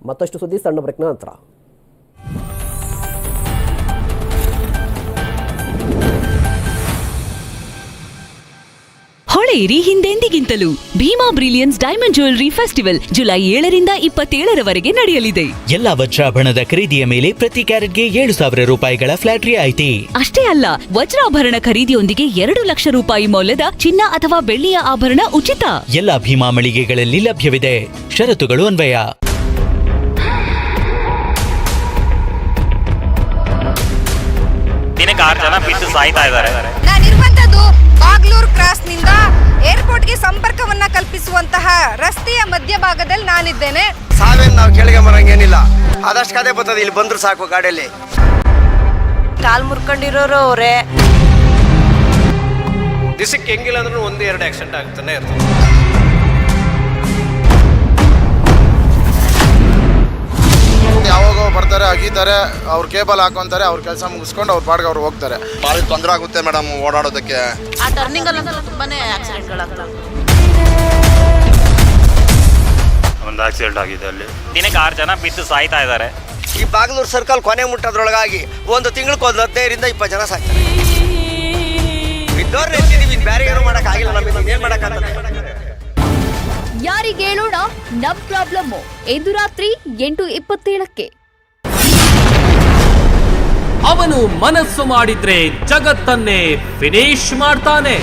ಮತ್ತಷ್ಟು ಸುದ್ದಿ ಸಣ್ಣ ಬ್ರೇಕ್ನ ನಂತರ. ಹೊಳೆಯಿರಿ ಹಿಂದೆಂದಿಗಿಂತಲೂ. Bhima brilliance diamond jewellery festival July ಏಳರಿಂದ ಇಪ್ಪತ್ತೇಳರವರೆಗೆ ನಡೆಯಲಿದೆ. ಎಲ್ಲಾ ವಜ್ರಾಭರಣದ ಖರೀದಿಯ ಮೇಲೆ ಪ್ರತಿ ಕ್ಯಾರೆಟ್ಗೆ ಏಳು ಸಾವಿರ ರೂಪಾಯಿಗಳ ಫ್ಲಾಟ್ ರಿಯಾಯಿತಿ ಅಷ್ಟೇ ಅಲ್ಲ ವಜ್ರಾಭರಣ ಖರೀದಿಯೊಂದಿಗೆ ಎರಡು ಲಕ್ಷ ರೂಪಾಯಿ ಮೌಲ್ಯದ ಚಿನ್ನ ಅಥವಾ ಬೆಳ್ಳಿಯ ಆಭರಣ ಉಚಿತ. ಎಲ್ಲ ಭೀಮಾ ಮಳಿಗೆಗಳಲ್ಲಿ ಲಭ್ಯವಿದೆ. ಷರತ್ತುಗಳು ಅನ್ವಯ. ದಿನಕ್ಕೆ ಆರು ಜನ ಬಿದ್ದು ಸಾಯ್ತಾ ಇದ್ದಾರೆ. ನಾನಿರುವಂತದ್ದು ಬಾಗ್ಲೂರ್ ಕ್ರಾಸ್ನಿಂದ ಏರ್ಪೋರ್ಟ್ಗೆ ಸಂಪರ್ಕವನ್ನ ಕಲ್ಪಿಸುವಂತಹ ರಸ್ತೆಯ ಮಧ್ಯಭಾಗದಲ್ಲಿ ನಾನಿದ್ದೇನೆ. ಸಾವೇನ್ ನಾವು ಕೆಳಗೆ ಬರಂಗೇನಿಲ್ಲ ಆದಷ್ಟು ಕದೆ ಬರ್ತದೆ ಇಲ್ಲಿ ಬಂದ್ರು ಸಾಕು ಗಾಡಿಯಲ್ಲಿ. ಕಾಲ್ ಮುರ್ಕೊಂಡಿರೋರು ಅವರೇ. ದಿಸಕ್ಕೆ ಹೆಂಗಿಲ್ಲ ಅಂದ್ರೆ ಒಂದು ಎರಡು ಆಕ್ಸಿಡೆಂಟ್ ಆಗ್ತಾನೆ ಇರ್ತದೆ. ಬರ್ತಾರೆ ಅಗಿತಾರೆ ಅವ್ರು ಕೇಬಲ್ ಹಾಕೊಂತಾರೆ ಅವ್ರ ಕೆಲಸ ಮುಗಿಸ್ಕೊಂಡು ಅವ್ರ ಪಾಡ್ಗೆ ಅವ್ರು ಹೋಗ್ತಾರೆ. ಭಾಳ ತೊಂದರೆ ಆಗುತ್ತೆ ಮೇಡಮ್ ಓಡಾಡೋದಕ್ಕೆ. ಆ ಟರ್ನಿಂಗ್ ಅಲ್ಲಿ ತುಂಬಾನೇ ಆಕ್ಸಿಡೆಂಟ್ಗಳಾಗ್ತವೆ ಒಂದು ಆಕ್ಸಿಡೆಂಟ್ ಆಗಿದೆ ಅಲ್ಲಿ. ದಿನಕ್ಕೆ ಆರು ಜನ ಬಿದ್ದು ಸಾಯ್ತಾ ಇದ್ದಾರೆ. ಈ ಬಾಗಲೂರು ಸರ್ಕಲ್ ಕೊನೆ ಮುಟ್ಟದ್ರೊಳಗಾಗಿ ಒಂದು ತಿಂಗಳಿಗೆ ಒಂದು ಹದಿನೈದರಿಂದ ಇಪ್ಪತ್ತು ಜನ ಸಾಯ್ತಾರೆ. ಬಿದ್ದವ್ರು ನಿಂತಿದೀವಿ ಬೇರೆ ಏನೂ ಮಾಡೋಕ್ಕಾಗಿಲ್ಲ ನಮಗೆ ಏನು ಮಾಡೋಕ್ಕಾಗ್ತದೆ ಯಾರಿಗೇಳೋಣ ನಮ್ ಪ್ರಾಬ್ಲಮ್ ಇಂದು ರಾತ್ರಿ ಎಂಟು ಇಪ್ಪತ್ತೇಳಕ್ಕೆ. ಅವನು ಮನಸ್ಸು ಮಾಡಿದ್ರೆ ಜಗತ್ತನ್ನೇ ಫಿನಿಶ್ ಮಾಡ್ತಾನೆ.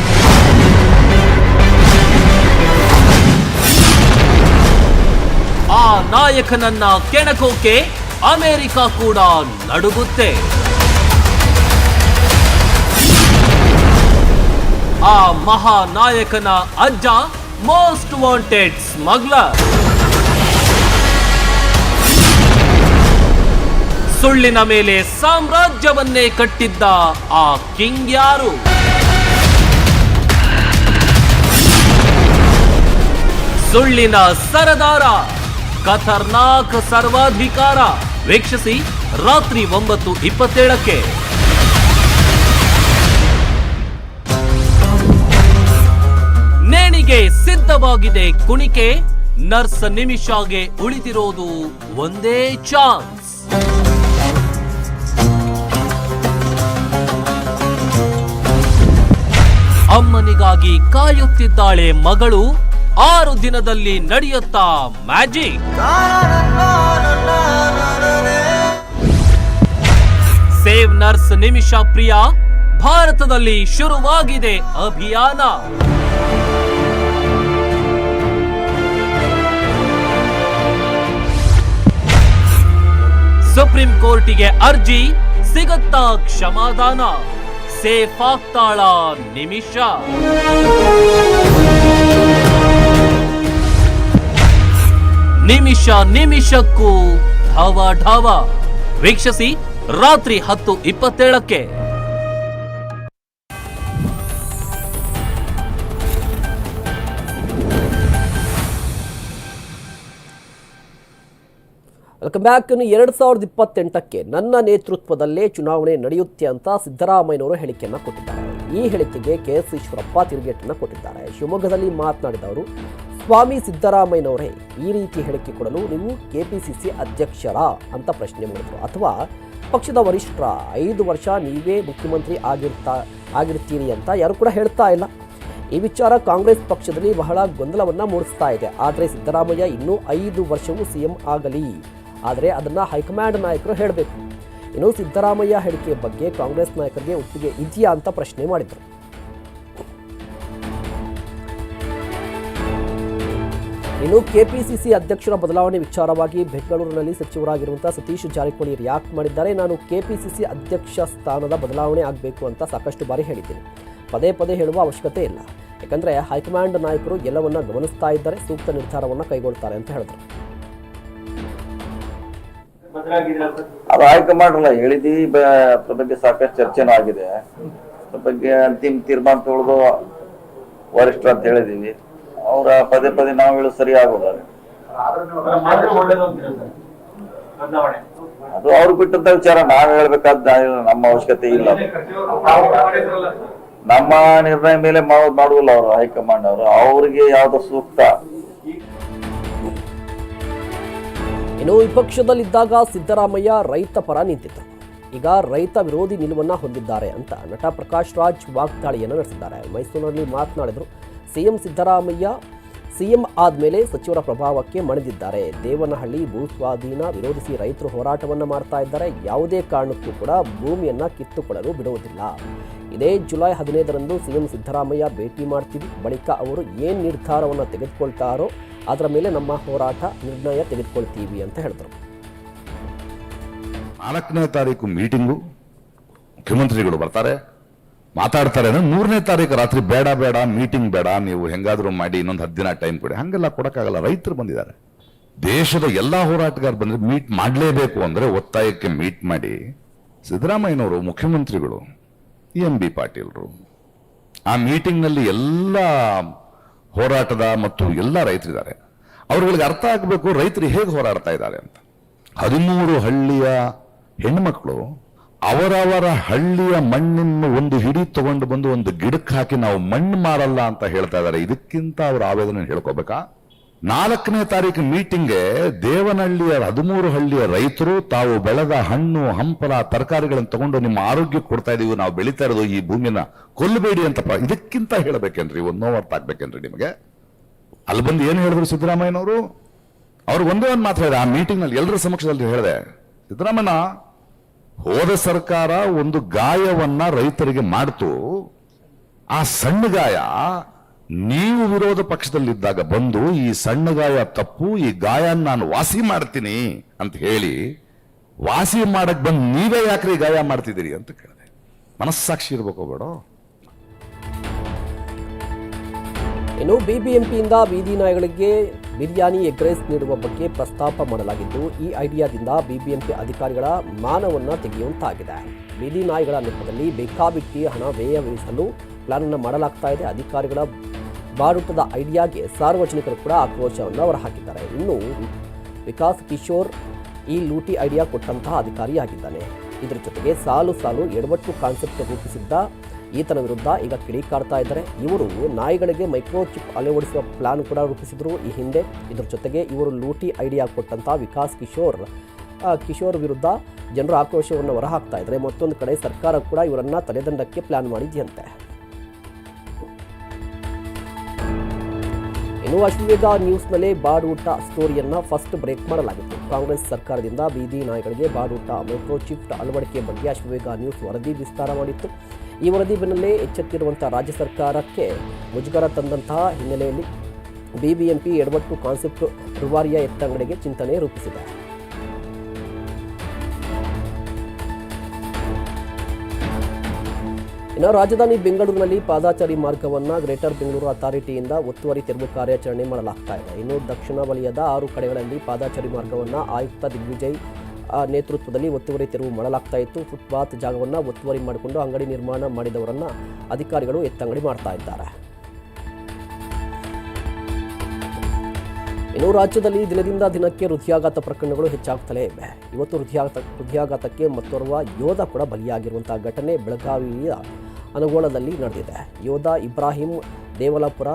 ಆ ನಾಯಕನನ್ನ ಕೆಣಕೋಕೆ ಅಮೆರಿಕ ಕೂಡ ನಡುಗುತ್ತೆ. ಆ ಮಹಾನಾಯಕನ ಅಜ್ಜ ಮೋಸ್ಟ್ ವಾಂಟೆಡ್ ಸ್ಮಗ್ಲರ್ ಸುಳ್ಳಿನ ಮೇಲೆ ಸಾಮ್ರಾಜ್ಯವನ್ನೇ ಕಟ್ಟಿದ್ದ ಆ ಕಿಂಗ್ ಯಾರು? ಸುಳ್ಳಿನ ಸರದಾರ, ಖತರ್ನಾಕ್ ಸರ್ವಾಧಿಕಾರ. ವೀಕ್ಷಿಸಿ, ರಾತ್ರಿ ಒಂಬತ್ತು ಇಪ್ಪತ್ತೇಳಕ್ಕೆ. ನೇಣಿಗೆ ಸಿದ್ಧವಾಗಿದೆ ಕುಣಿಕೆ, ನರ್ಸ್ ನಿಮಿಷಾಗೆ ಉಳಿದಿರೋದು ಒಂದೇ ಚಾನ್ಸ್. ಅಮ್ಮನಿಗಾಗಿ ಕಾಯುತ್ತಿದ್ದಾಳೆ ಮಗಳು. ಆರು ದಿನದಲ್ಲಿ ನಡೆಯುತ್ತಾ ಮ್ಯಾಜಿಕ್. ಸೇವ್ ನರ್ಸ್ ನಿಮಿಷ ಪ್ರಿಯಾ, ಭಾರತದಲ್ಲಿ ಶುರುವಾಗಿದೆ ಅಭಿಯಾನ. ಸುಪ್ರೀಂ ಕೋರ್ಟಿಗೆ ಅರ್ಜಿ, ಸಿಗತ್ತಾ ಕ್ಷಮಾದಾನ. ಸೇಫ್ ಆಗ್ತಾಳ ನಿಮಿಷ. ನಿಮಿಷ ನಿಮಿಷಕ್ಕೂ ಢವ ಢವ ವೀಕ್ಷಿಸಿ ರಾತ್ರಿ ಹತ್ತು ಇಪ್ಪತ್ತೇಳಕ್ಕೆ. ವೆಲ್ಕಮ್ ಬ್ಯಾಕ್ ಇನ್ನು ಎರಡು ಸಾವಿರದ ಇಪ್ಪತ್ತೆಂಟಕ್ಕೆ ನನ್ನ ನೇತೃತ್ವದಲ್ಲೇ ಚುನಾವಣೆ ನಡೆಯುತ್ತೆ ಅಂತ ಸಿದ್ದರಾಮಯ್ಯನವರು ಹೇಳಿಕೆಯನ್ನು ಕೊಟ್ಟಿದ್ದಾರೆ. ಈ ಹೇಳಿಕೆಗೆ ಕೆ ಎಸ್ ಈಶ್ವರಪ್ಪ ತಿರುಗೇಟನ್ನು ಕೊಟ್ಟಿದ್ದಾರೆ. ಶಿವಮೊಗ್ಗದಲ್ಲಿ ಮಾತನಾಡಿದವರು ಸ್ವಾಮಿ ಸಿದ್ದರಾಮಯ್ಯನವರೇ, ಈ ರೀತಿ ಹೇಳಿಕೆ ಕೊಡಲು ನೀವು ಕೆಪಿಸಿಸಿ ಅಧ್ಯಕ್ಷರ ಅಂತ ಪ್ರಶ್ನೆ ಮಾಡಿದರು. ಅಥವಾ, ಪಕ್ಷದ ವರಿಷ್ಠರ ಐದು ವರ್ಷ ನೀವೇ ಮುಖ್ಯಮಂತ್ರಿ ಆಗಿರ್ತಾ, ಆಗಿರ್ತೀರಿ ಅಂತ ಯಾರು ಕೂಡ ಹೇಳ್ತಾ ಇಲ್ಲ. ಈ ವಿಚಾರ ಕಾಂಗ್ರೆಸ್ ಪಕ್ಷದಲ್ಲಿ ಬಹಳ ಗೊಂದಲವನ್ನ ಮೂಡಿಸ್ತಾ ಇದೆ. ಆದರೆ ಸಿದ್ದರಾಮಯ್ಯ ಇನ್ನೂ ಐದು ವರ್ಷವೂ ಸಿಎಂ ಆಗಲಿ. ಆದರೆ ಅದನ್ನು ಹೈಕಮಾಂಡ್ ನಾಯಕರು ಹೇಳಬೇಕು. ಇನ್ನು ಸಿದ್ದರಾಮಯ್ಯ ಹೇಳಿಕೆ ಬಗ್ಗೆ ಕಾಂಗ್ರೆಸ್ ನಾಯಕರಿಗೆ ಒಪ್ಪಿಗೆ ಇದೆಯಾ ಅಂತ ಪ್ರಶ್ನೆ ಮಾಡಿದರು. ಇನ್ನು ಕೆಪಿಸಿಸಿ ಅಧ್ಯಕ್ಷರ ಬದಲಾವಣೆ ವಿಚಾರವಾಗಿ ಬೆಂಗಳೂರಿನಲ್ಲಿ ಸಚಿವರಾಗಿರುವಂತಹ ಸತೀಶ್ ಜಾರಕಿಹೊಳಿ ರಿಯಾಕ್ಟ್ ಮಾಡಿದ್ದಾರೆ. ನಾನು ಕೆಪಿಸಿಸಿ ಅಧ್ಯಕ್ಷ ಸ್ಥಾನದ ಬದಲಾವಣೆ ಆಗಬೇಕು ಅಂತ ಸಾಕಷ್ಟು ಬಾರಿ ಹೇಳಿದ್ದೀನಿ. ಪದೇ ಪದೇ ಹೇಳುವ ಅವಶ್ಯಕತೆ ಇಲ್ಲ. ಯಾಕಂದರೆ ಹೈಕಮಾಂಡ್ ನಾಯಕರು ಎಲ್ಲವನ್ನ ಗಮನಿಸ್ತಾ ಇದ್ದಾರೆ, ಸೂಕ್ತ ನಿರ್ಧಾರವನ್ನು ಕೈಗೊಳ್ತಾರೆ ಅಂತ ಹೇಳಿದ್ರು. ಅದು ಆಯ್ಕೆ ಮಾಡ್ರಲ್ಲ, ಹೇಳಿದಿ ಬಗ್ಗೆ ಸಾಕಷ್ಟು ಚರ್ಚೆನೂ ಆಗಿದೆ. ಬಗ್ಗೆ ಅಂತಿಮ ತೀರ್ಮಾನ ತೊಳೆದು ವರಿಷ್ಠ ಅಂತ ಹೇಳಿದೀವಿ. ಅವ್ರ ಪದೇ ಪದೇ ನಾವು ಹೇಳೋದು ಸರಿ ಆಗೋದಾರೆ ಅದು. ಅವ್ರು ಬಿಟ್ಟಂತ ವಿಚಾರ, ನಾವ್ ಹೇಳ್ಬೇಕಾದ ನಮ್ಮ ಅವಶ್ಯಕತೆ ಇಲ್ಲ. ನಮ್ಮ ನಿರ್ಣಯ ಮೇಲೆ ಮಾಡ್- ಮಾಡುವಲ್ಲ ಅವರು ಹೈಕಮಾಂಡ್ ಅವರು. ಅವ್ರಿಗೆ ಯಾವ್ದು ಸೂಕ್ತ? ಇನ್ನು ವಿಪಕ್ಷದಲ್ಲಿದ್ದಾಗ ಸಿದ್ದರಾಮಯ್ಯ ರೈತ ಪರ ನಿಂತಿದ್ದರು ಈಗ ರೈತ ವಿರೋಧಿ ನಿಲುವನ್ನ ಹೊಂದಿದ್ದಾರೆ ಅಂತ ನಟ ಪ್ರಕಾಶ್ ರಾಜ್ ವಾಗ್ದಾಳಿಯನ್ನು ನಡೆಸಿದ್ದಾರೆ. ಮೈಸೂರಿನಲ್ಲಿ ಮಾತನಾಡಿದರು, ಸಿಎಂ ಸಿದ್ದರಾಮಯ್ಯ ಸಿಎಂ ಆದಮೇಲೆ ಸಚಿವರ ಪ್ರಭಾವಕ್ಕೆ ಮಣಿದಿದ್ದಾರೆ. ದೇವನಹಳ್ಳಿ ಭೂ ಸ್ವಾಧೀನ ವಿರೋಧಿಸಿ ರೈತರು ಹೋರಾಟವನ್ನು ಮಾಡ್ತಾ ಇದ್ದಾರೆ. ಯಾವುದೇ ಕಾರಣಕ್ಕೂ ಕೂಡ ಭೂಮಿಯನ್ನು ಕಿತ್ತುಕೊಳ್ಳಲು ಬಿಡುವುದಿಲ್ಲ. ಇದೇ ಜುಲೈ ಹದಿನೈದರಂದು ಸಿಎಂ ಸಿದ್ದರಾಮಯ್ಯ ಭೇಟಿ ಮಾಡ್ತೀವಿ. ಬಳಿಕ ಅವರು ಏನು ನಿರ್ಧಾರವನ್ನು ತೆಗೆದುಕೊಳ್ತಾರೋ ಅದರ ಮೇಲೆ ನಮ್ಮ ಹೋರಾಟ, ನಿರ್ಣಯ ತೆಗೆದುಕೊಳ್ತೀವಿ ಅಂತ ಹೇಳಿದರು. ನಾಲ್ಕನೇ ತಾರೀಕು ಮೀಟಿಂಗು, ಮುಖ್ಯಮಂತ್ರಿಗಳು ಬರ್ತಾರೆ. ಮಾತಾಡ್ತಾರೆ ಅಂದ್ರೆ ಮೂರನೇ ತಾರೀಕು ರಾತ್ರಿ ಬೇಡ ಬೇಡ, ಮೀಟಿಂಗ್ ಬೇಡ, ನೀವು ಹೆಂಗಾದರೂ ಮಾಡಿ, ಇನ್ನೊಂದು ಹತ್ತು ದಿನ ಟೈಮ್ ಕೊಡಿ. ಹಂಗೆಲ್ಲ ಕೊಡೋಕ್ಕಾಗಲ್ಲ, ರೈತರು ಬಂದಿದ್ದಾರೆ. ದೇಶದ ಎಲ್ಲ ಹೋರಾಟಗಾರರು ಬಂದರೆ ಮೀಟ್ ಮಾಡಲೇಬೇಕು ಅಂದರೆ ಒತ್ತಾಯಕ್ಕೆ ಮೀಟ್ ಮಾಡಿ ಸಿದ್ದರಾಮಯ್ಯನವರು ಮುಖ್ಯಮಂತ್ರಿಗಳು, ಎಂ ಬಿ ಪಾಟೀಲ್ರು, ಆ ಮೀಟಿಂಗ್ನಲ್ಲಿ ಎಲ್ಲ ಹೋರಾಟದ ಮತ್ತು ಎಲ್ಲ ರೈತರಿದ್ದಾರೆ. ಅವರುಗಳಿಗೆ ಅರ್ಥ ಆಗಬೇಕು, ರೈತರು ಹೇಗೆ ಹೋರಾಡ್ತಾ ಇದ್ದಾರೆ ಅಂತ. ಹದಿಮೂರು ಹಳ್ಳಿಯ ಹೆಣ್ಮಕ್ಳು ಅವರವರ ಹಳ್ಳಿಯ ಮಣ್ಣನ್ನು ಒಂದು ಹಿಡಿ ತಗೊಂಡು ಬಂದು ಒಂದು ಗಿಡಕ್ಕೆ ಹಾಕಿ ನಾವು ಮಣ್ಣು ಮಾರಲ್ಲ ಅಂತ ಹೇಳ್ತಾ ಇದ್ದಾರೆ. ಇದಕ್ಕಿಂತ ಅವರ ಆವೇದನೆ ಹೇಳ್ಕೋಬೇಕಾ? ನಾಲ್ಕನೇ ತಾರೀಕು ಮೀಟಿಂಗ್ಗೆ ದೇವನಹಳ್ಳಿಯ ಹದಿಮೂರು ಹಳ್ಳಿಯ ರೈತರು, ತಾವು ಬೆಳೆದ ಹಣ್ಣು, ಹಂಪಲ, ತರಕಾರಿಗಳನ್ನು ತಗೊಂಡು ನಿಮ್ಮ ಆರೋಗ್ಯಕ್ಕೆ ಕೊಡ್ತಾ ಇದೀವಿ, ನಾವು ಬೆಳೀತಾ ಇರೋದು ಈ ಭೂಮಿನ ಕೊಲ್ಲಬೇಡಿ ಅಂತಪ್ಪ ಇದಕ್ಕಿಂತ ಹೇಳಬೇಕೇನ್ರಿ, ಒಂದು ನೋವು ಆಗ್ಬೇಕೇನ್ರಿ ನಿಮಗೆ? ಅಲ್ಲಿ ಬಂದು ಏನು ಹೇಳಿದ್ರು ಸಿದ್ದರಾಮಯ್ಯನವರು? ಅವ್ರು ಒಂದೇ ಒಂದು ಮಾತು ಹೇಳಿದೆ, ಆ ಮೀಟಿಂಗ್ನಲ್ಲಿ ಎಲ್ಲರ ಸಮಕ್ಷದಲ್ಲಿ ಹೇಳಿದೆ, ಸಿದ್ದರಾಮಯ್ಯ, ಹೋದ ಸರ್ಕಾರ ಒಂದು ಗಾಯವನ್ನ ರೈತರಿಗೆ ಮಾಡ್ತು, ಆ ಸಣ್ಣ ಗಾಯ ನೀವು ವಿರೋಧ ಪಕ್ಷದಲ್ಲಿದ್ದಾಗ ಬಂದು ಈ ಸಣ್ಣ ಗಾಯ ತಪ್ಪು, ಈ ಗಾಯ ನಾನು ವಾಸಿ ಮಾಡ್ತೀನಿ ಅಂತ ಹೇಳಿ, ವಾಸಿ ಮಾಡಕ್ ಬಂದು ನೀವೇ ಯಾಕ್ರಿ ಗಾಯ ಮಾಡ್ತಿದ್ದೀರಿ ಅಂತ ಕೇಳಿದೆ. ಮನಸ್ಸಾಕ್ಷಿ ಇರ್ಬೇಕು ಬೇಡ? ಇನ್ನು ಬಿಬಿಎಂಪಿಯಿಂದ ಬೀದಿ ನಾಯಿಗಳಿಗೆ ಬಿರಿಯಾನಿ ಎಗ್ ರೈಸ್ ನೀಡುವ ಬಗ್ಗೆ ಪ್ರಸ್ತಾಪ ಮಾಡಲಾಗಿದ್ದು, ಈ ಐಡಿಯಾದಿಂದ ಬಿಬಿಎಂಪಿ ಅಧಿಕಾರಿಗಳ ಮಾನವನ್ನ ತೆಗೆಯುವಂತಾಗಿದೆ. ಬೀದಿ ನಾಯಿಗಳ ನೆಪದಲ್ಲಿ ಬೇಕಾಬಿಟ್ಟಿ ಹಣ ವ್ಯಯವಿರಿಸಲು ಪ್ಲಾನ್ ಅನ್ನು ಮಾಡಲಾಗ್ತಾ ಇದೆ. ಅಧಿಕಾರಿಗಳ ಬಾರುಟದ ಐಡಿಯಾಗೆ ಸಾರ್ವಜನಿಕರು ಕೂಡ ಆಕ್ರೋಶವನ್ನು ಅವರು ಹೊರಹಾಕಿದ್ದಾರೆ. ಇನ್ನು ವಿಕಾಸ್ ಕಿಶೋರ್ ಈ ಲೂಟಿ ಐಡಿಯಾ ಕೊಟ್ಟಂತಹ ಅಧಿಕಾರಿಯಾಗಿದ್ದಾನೆ. ಇದರ ಜೊತೆಗೆ ಸಾಲು ಸಾಲು ಎಡವಟ್ಟು ಕಾನ್ಸೆಪ್ಟ್ ರೂಪಿಸಿದ್ದ ಈತನ ವಿರುದ್ಧ ಈಗ ಕಿಡಿಕಾಡ್ತಾ ಇದ್ದಾರೆ. ಇವರು ನಾಯಿಗಳಿಗೆ ಮೈಕ್ರೋಚಿಪ್ ಅಳವಡಿಸುವ ಪ್ಲಾನ್ ಕೂಡ ರೂಪಿಸಿದ್ರು. ಈ ಹಿಂದೆ ಇದರ ಜೊತೆಗೆ ಇವರು ಲೂಟಿ ಐಡಿಯಾ ಕೊಟ್ಟಂತಹ ವಿಕಾಸ್ ಕಿಶೋರ್ ಕಿಶೋರ್ ವಿರುದ್ಧ ಜನರು ಆಕ್ರೋಶವನ್ನು ಹೊರಹಾಕ್ತಾ ಇದ್ದಾರೆ. ಮತ್ತೊಂದು ಕಡೆ ಸರ್ಕಾರ ಕೂಡ ಇವರನ್ನ ತಲೆದಂಡಕ್ಕೆ ಪ್ಲಾನ್ ಮಾಡಿದೆಯಂತೆ. ಇನ್ನು ನ್ಯೂಸ್ನಲ್ಲಿ ಬಾಡೂಟ ಸ್ಟೋರಿಯನ್ನ ಫಸ್ಟ್ ಬ್ರೇಕ್ ಮಾಡಲಾಗಿತ್ತು. ಕಾಂಗ್ರೆಸ್ ಸರ್ಕಾರದಿಂದ ಬೀದಿ ನಾಯಿಗಳಿಗೆ ಬಾಡೂಟ ಮೈಕ್ರೋಚಿಪ್ ಅಳವಡಿಕೆ ಬಗ್ಗೆ ಅಶ್ವವೇಗ ನ್ಯೂಸ್ ವರದಿ ವಿಸ್ತಾರ ಮಾಡಿತ್ತು. ಈ ವರದಿ ಬೆನ್ನಲ್ಲೇ ಎಚ್ಚೆತ್ತಿರುವಂತಹ ರಾಜ್ಯ ಸರ್ಕಾರಕ್ಕೆ ಮುಜುಗರ ತಂದಂತಹ ಹಿನ್ನೆಲೆಯಲ್ಲಿ ಬಿಬಿಎಂಪಿ ಎಡವಟ್ಟು ಕಾನ್ಸೆಪ್ಟ್ ರುವಾರಿಯ ಎತ್ತಂಗಡಿಗೆ ಚಿಂತನೆ ರೂಪಿಸಿದೆ. ಇನ್ನು ರಾಜಧಾನಿ ಬೆಂಗಳೂರಿನಲ್ಲಿ ಪಾದಾಚಾರಿ ಮಾರ್ಗವನ್ನು ಗ್ರೇಟರ್ ಬೆಂಗಳೂರು ಅಥಾರಿಟಿಯಿಂದ ಒತ್ತುವರಿ ತೆರವು ಕಾರ್ಯಾಚರಣೆ ಮಾಡಲಾಗ್ತಾ ಇದೆ. ಇನ್ನು ದಕ್ಷಿಣ ವಲಯದ ಆರು ಕಡೆಗಳಲ್ಲಿ ಪಾದಾಚಾರಿ ಮಾರ್ಗವನ್ನು ಆಯುಕ್ತ ದಿಗ್ವಿಜಯ್ ನೇತೃತ್ವದಲ್ಲಿ ಒತ್ತುವರಿ ತೆರವು ಮಾಡಲಾಗ್ತಾ ಇತ್ತು. ಫುಟ್ಪಾತ್ ಜಾಗವನ್ನು ಒತ್ತುವರಿ ಮಾಡಿಕೊಂಡು ಅಂಗಡಿ ನಿರ್ಮಾಣ ಮಾಡಿದವರನ್ನ ಅಧಿಕಾರಿಗಳು ಎತ್ತಂಗಡಿ ಮಾಡ್ತಾ ಇದ್ದಾರೆ. ಇನ್ನು ರಾಜ್ಯದಲ್ಲಿ ದಿನದಿಂದ ದಿನಕ್ಕೆ ಹೃದಯಾಘಾತ ಪ್ರಕರಣಗಳು ಹೆಚ್ಚಾಗ್ತಲೇ ಇವೆ. ಇವತ್ತು ಹೃದಯಾಘಾತ, ಹೃದಯಾಘಾತಕ್ಕೆ ಮತ್ತೋರ್ವ ಯೋಧ ಕೂಡ ಬಲಿಯಾಗಿರುವಂತಹ ಘಟನೆ ಬೆಳಗಾವಿಯ ಅನಗೋಳದಲ್ಲಿ ನಡೆದಿದೆ. ಯೋಧ ಇಬ್ರಾಹಿಂ ದೇವಲಾಪುರ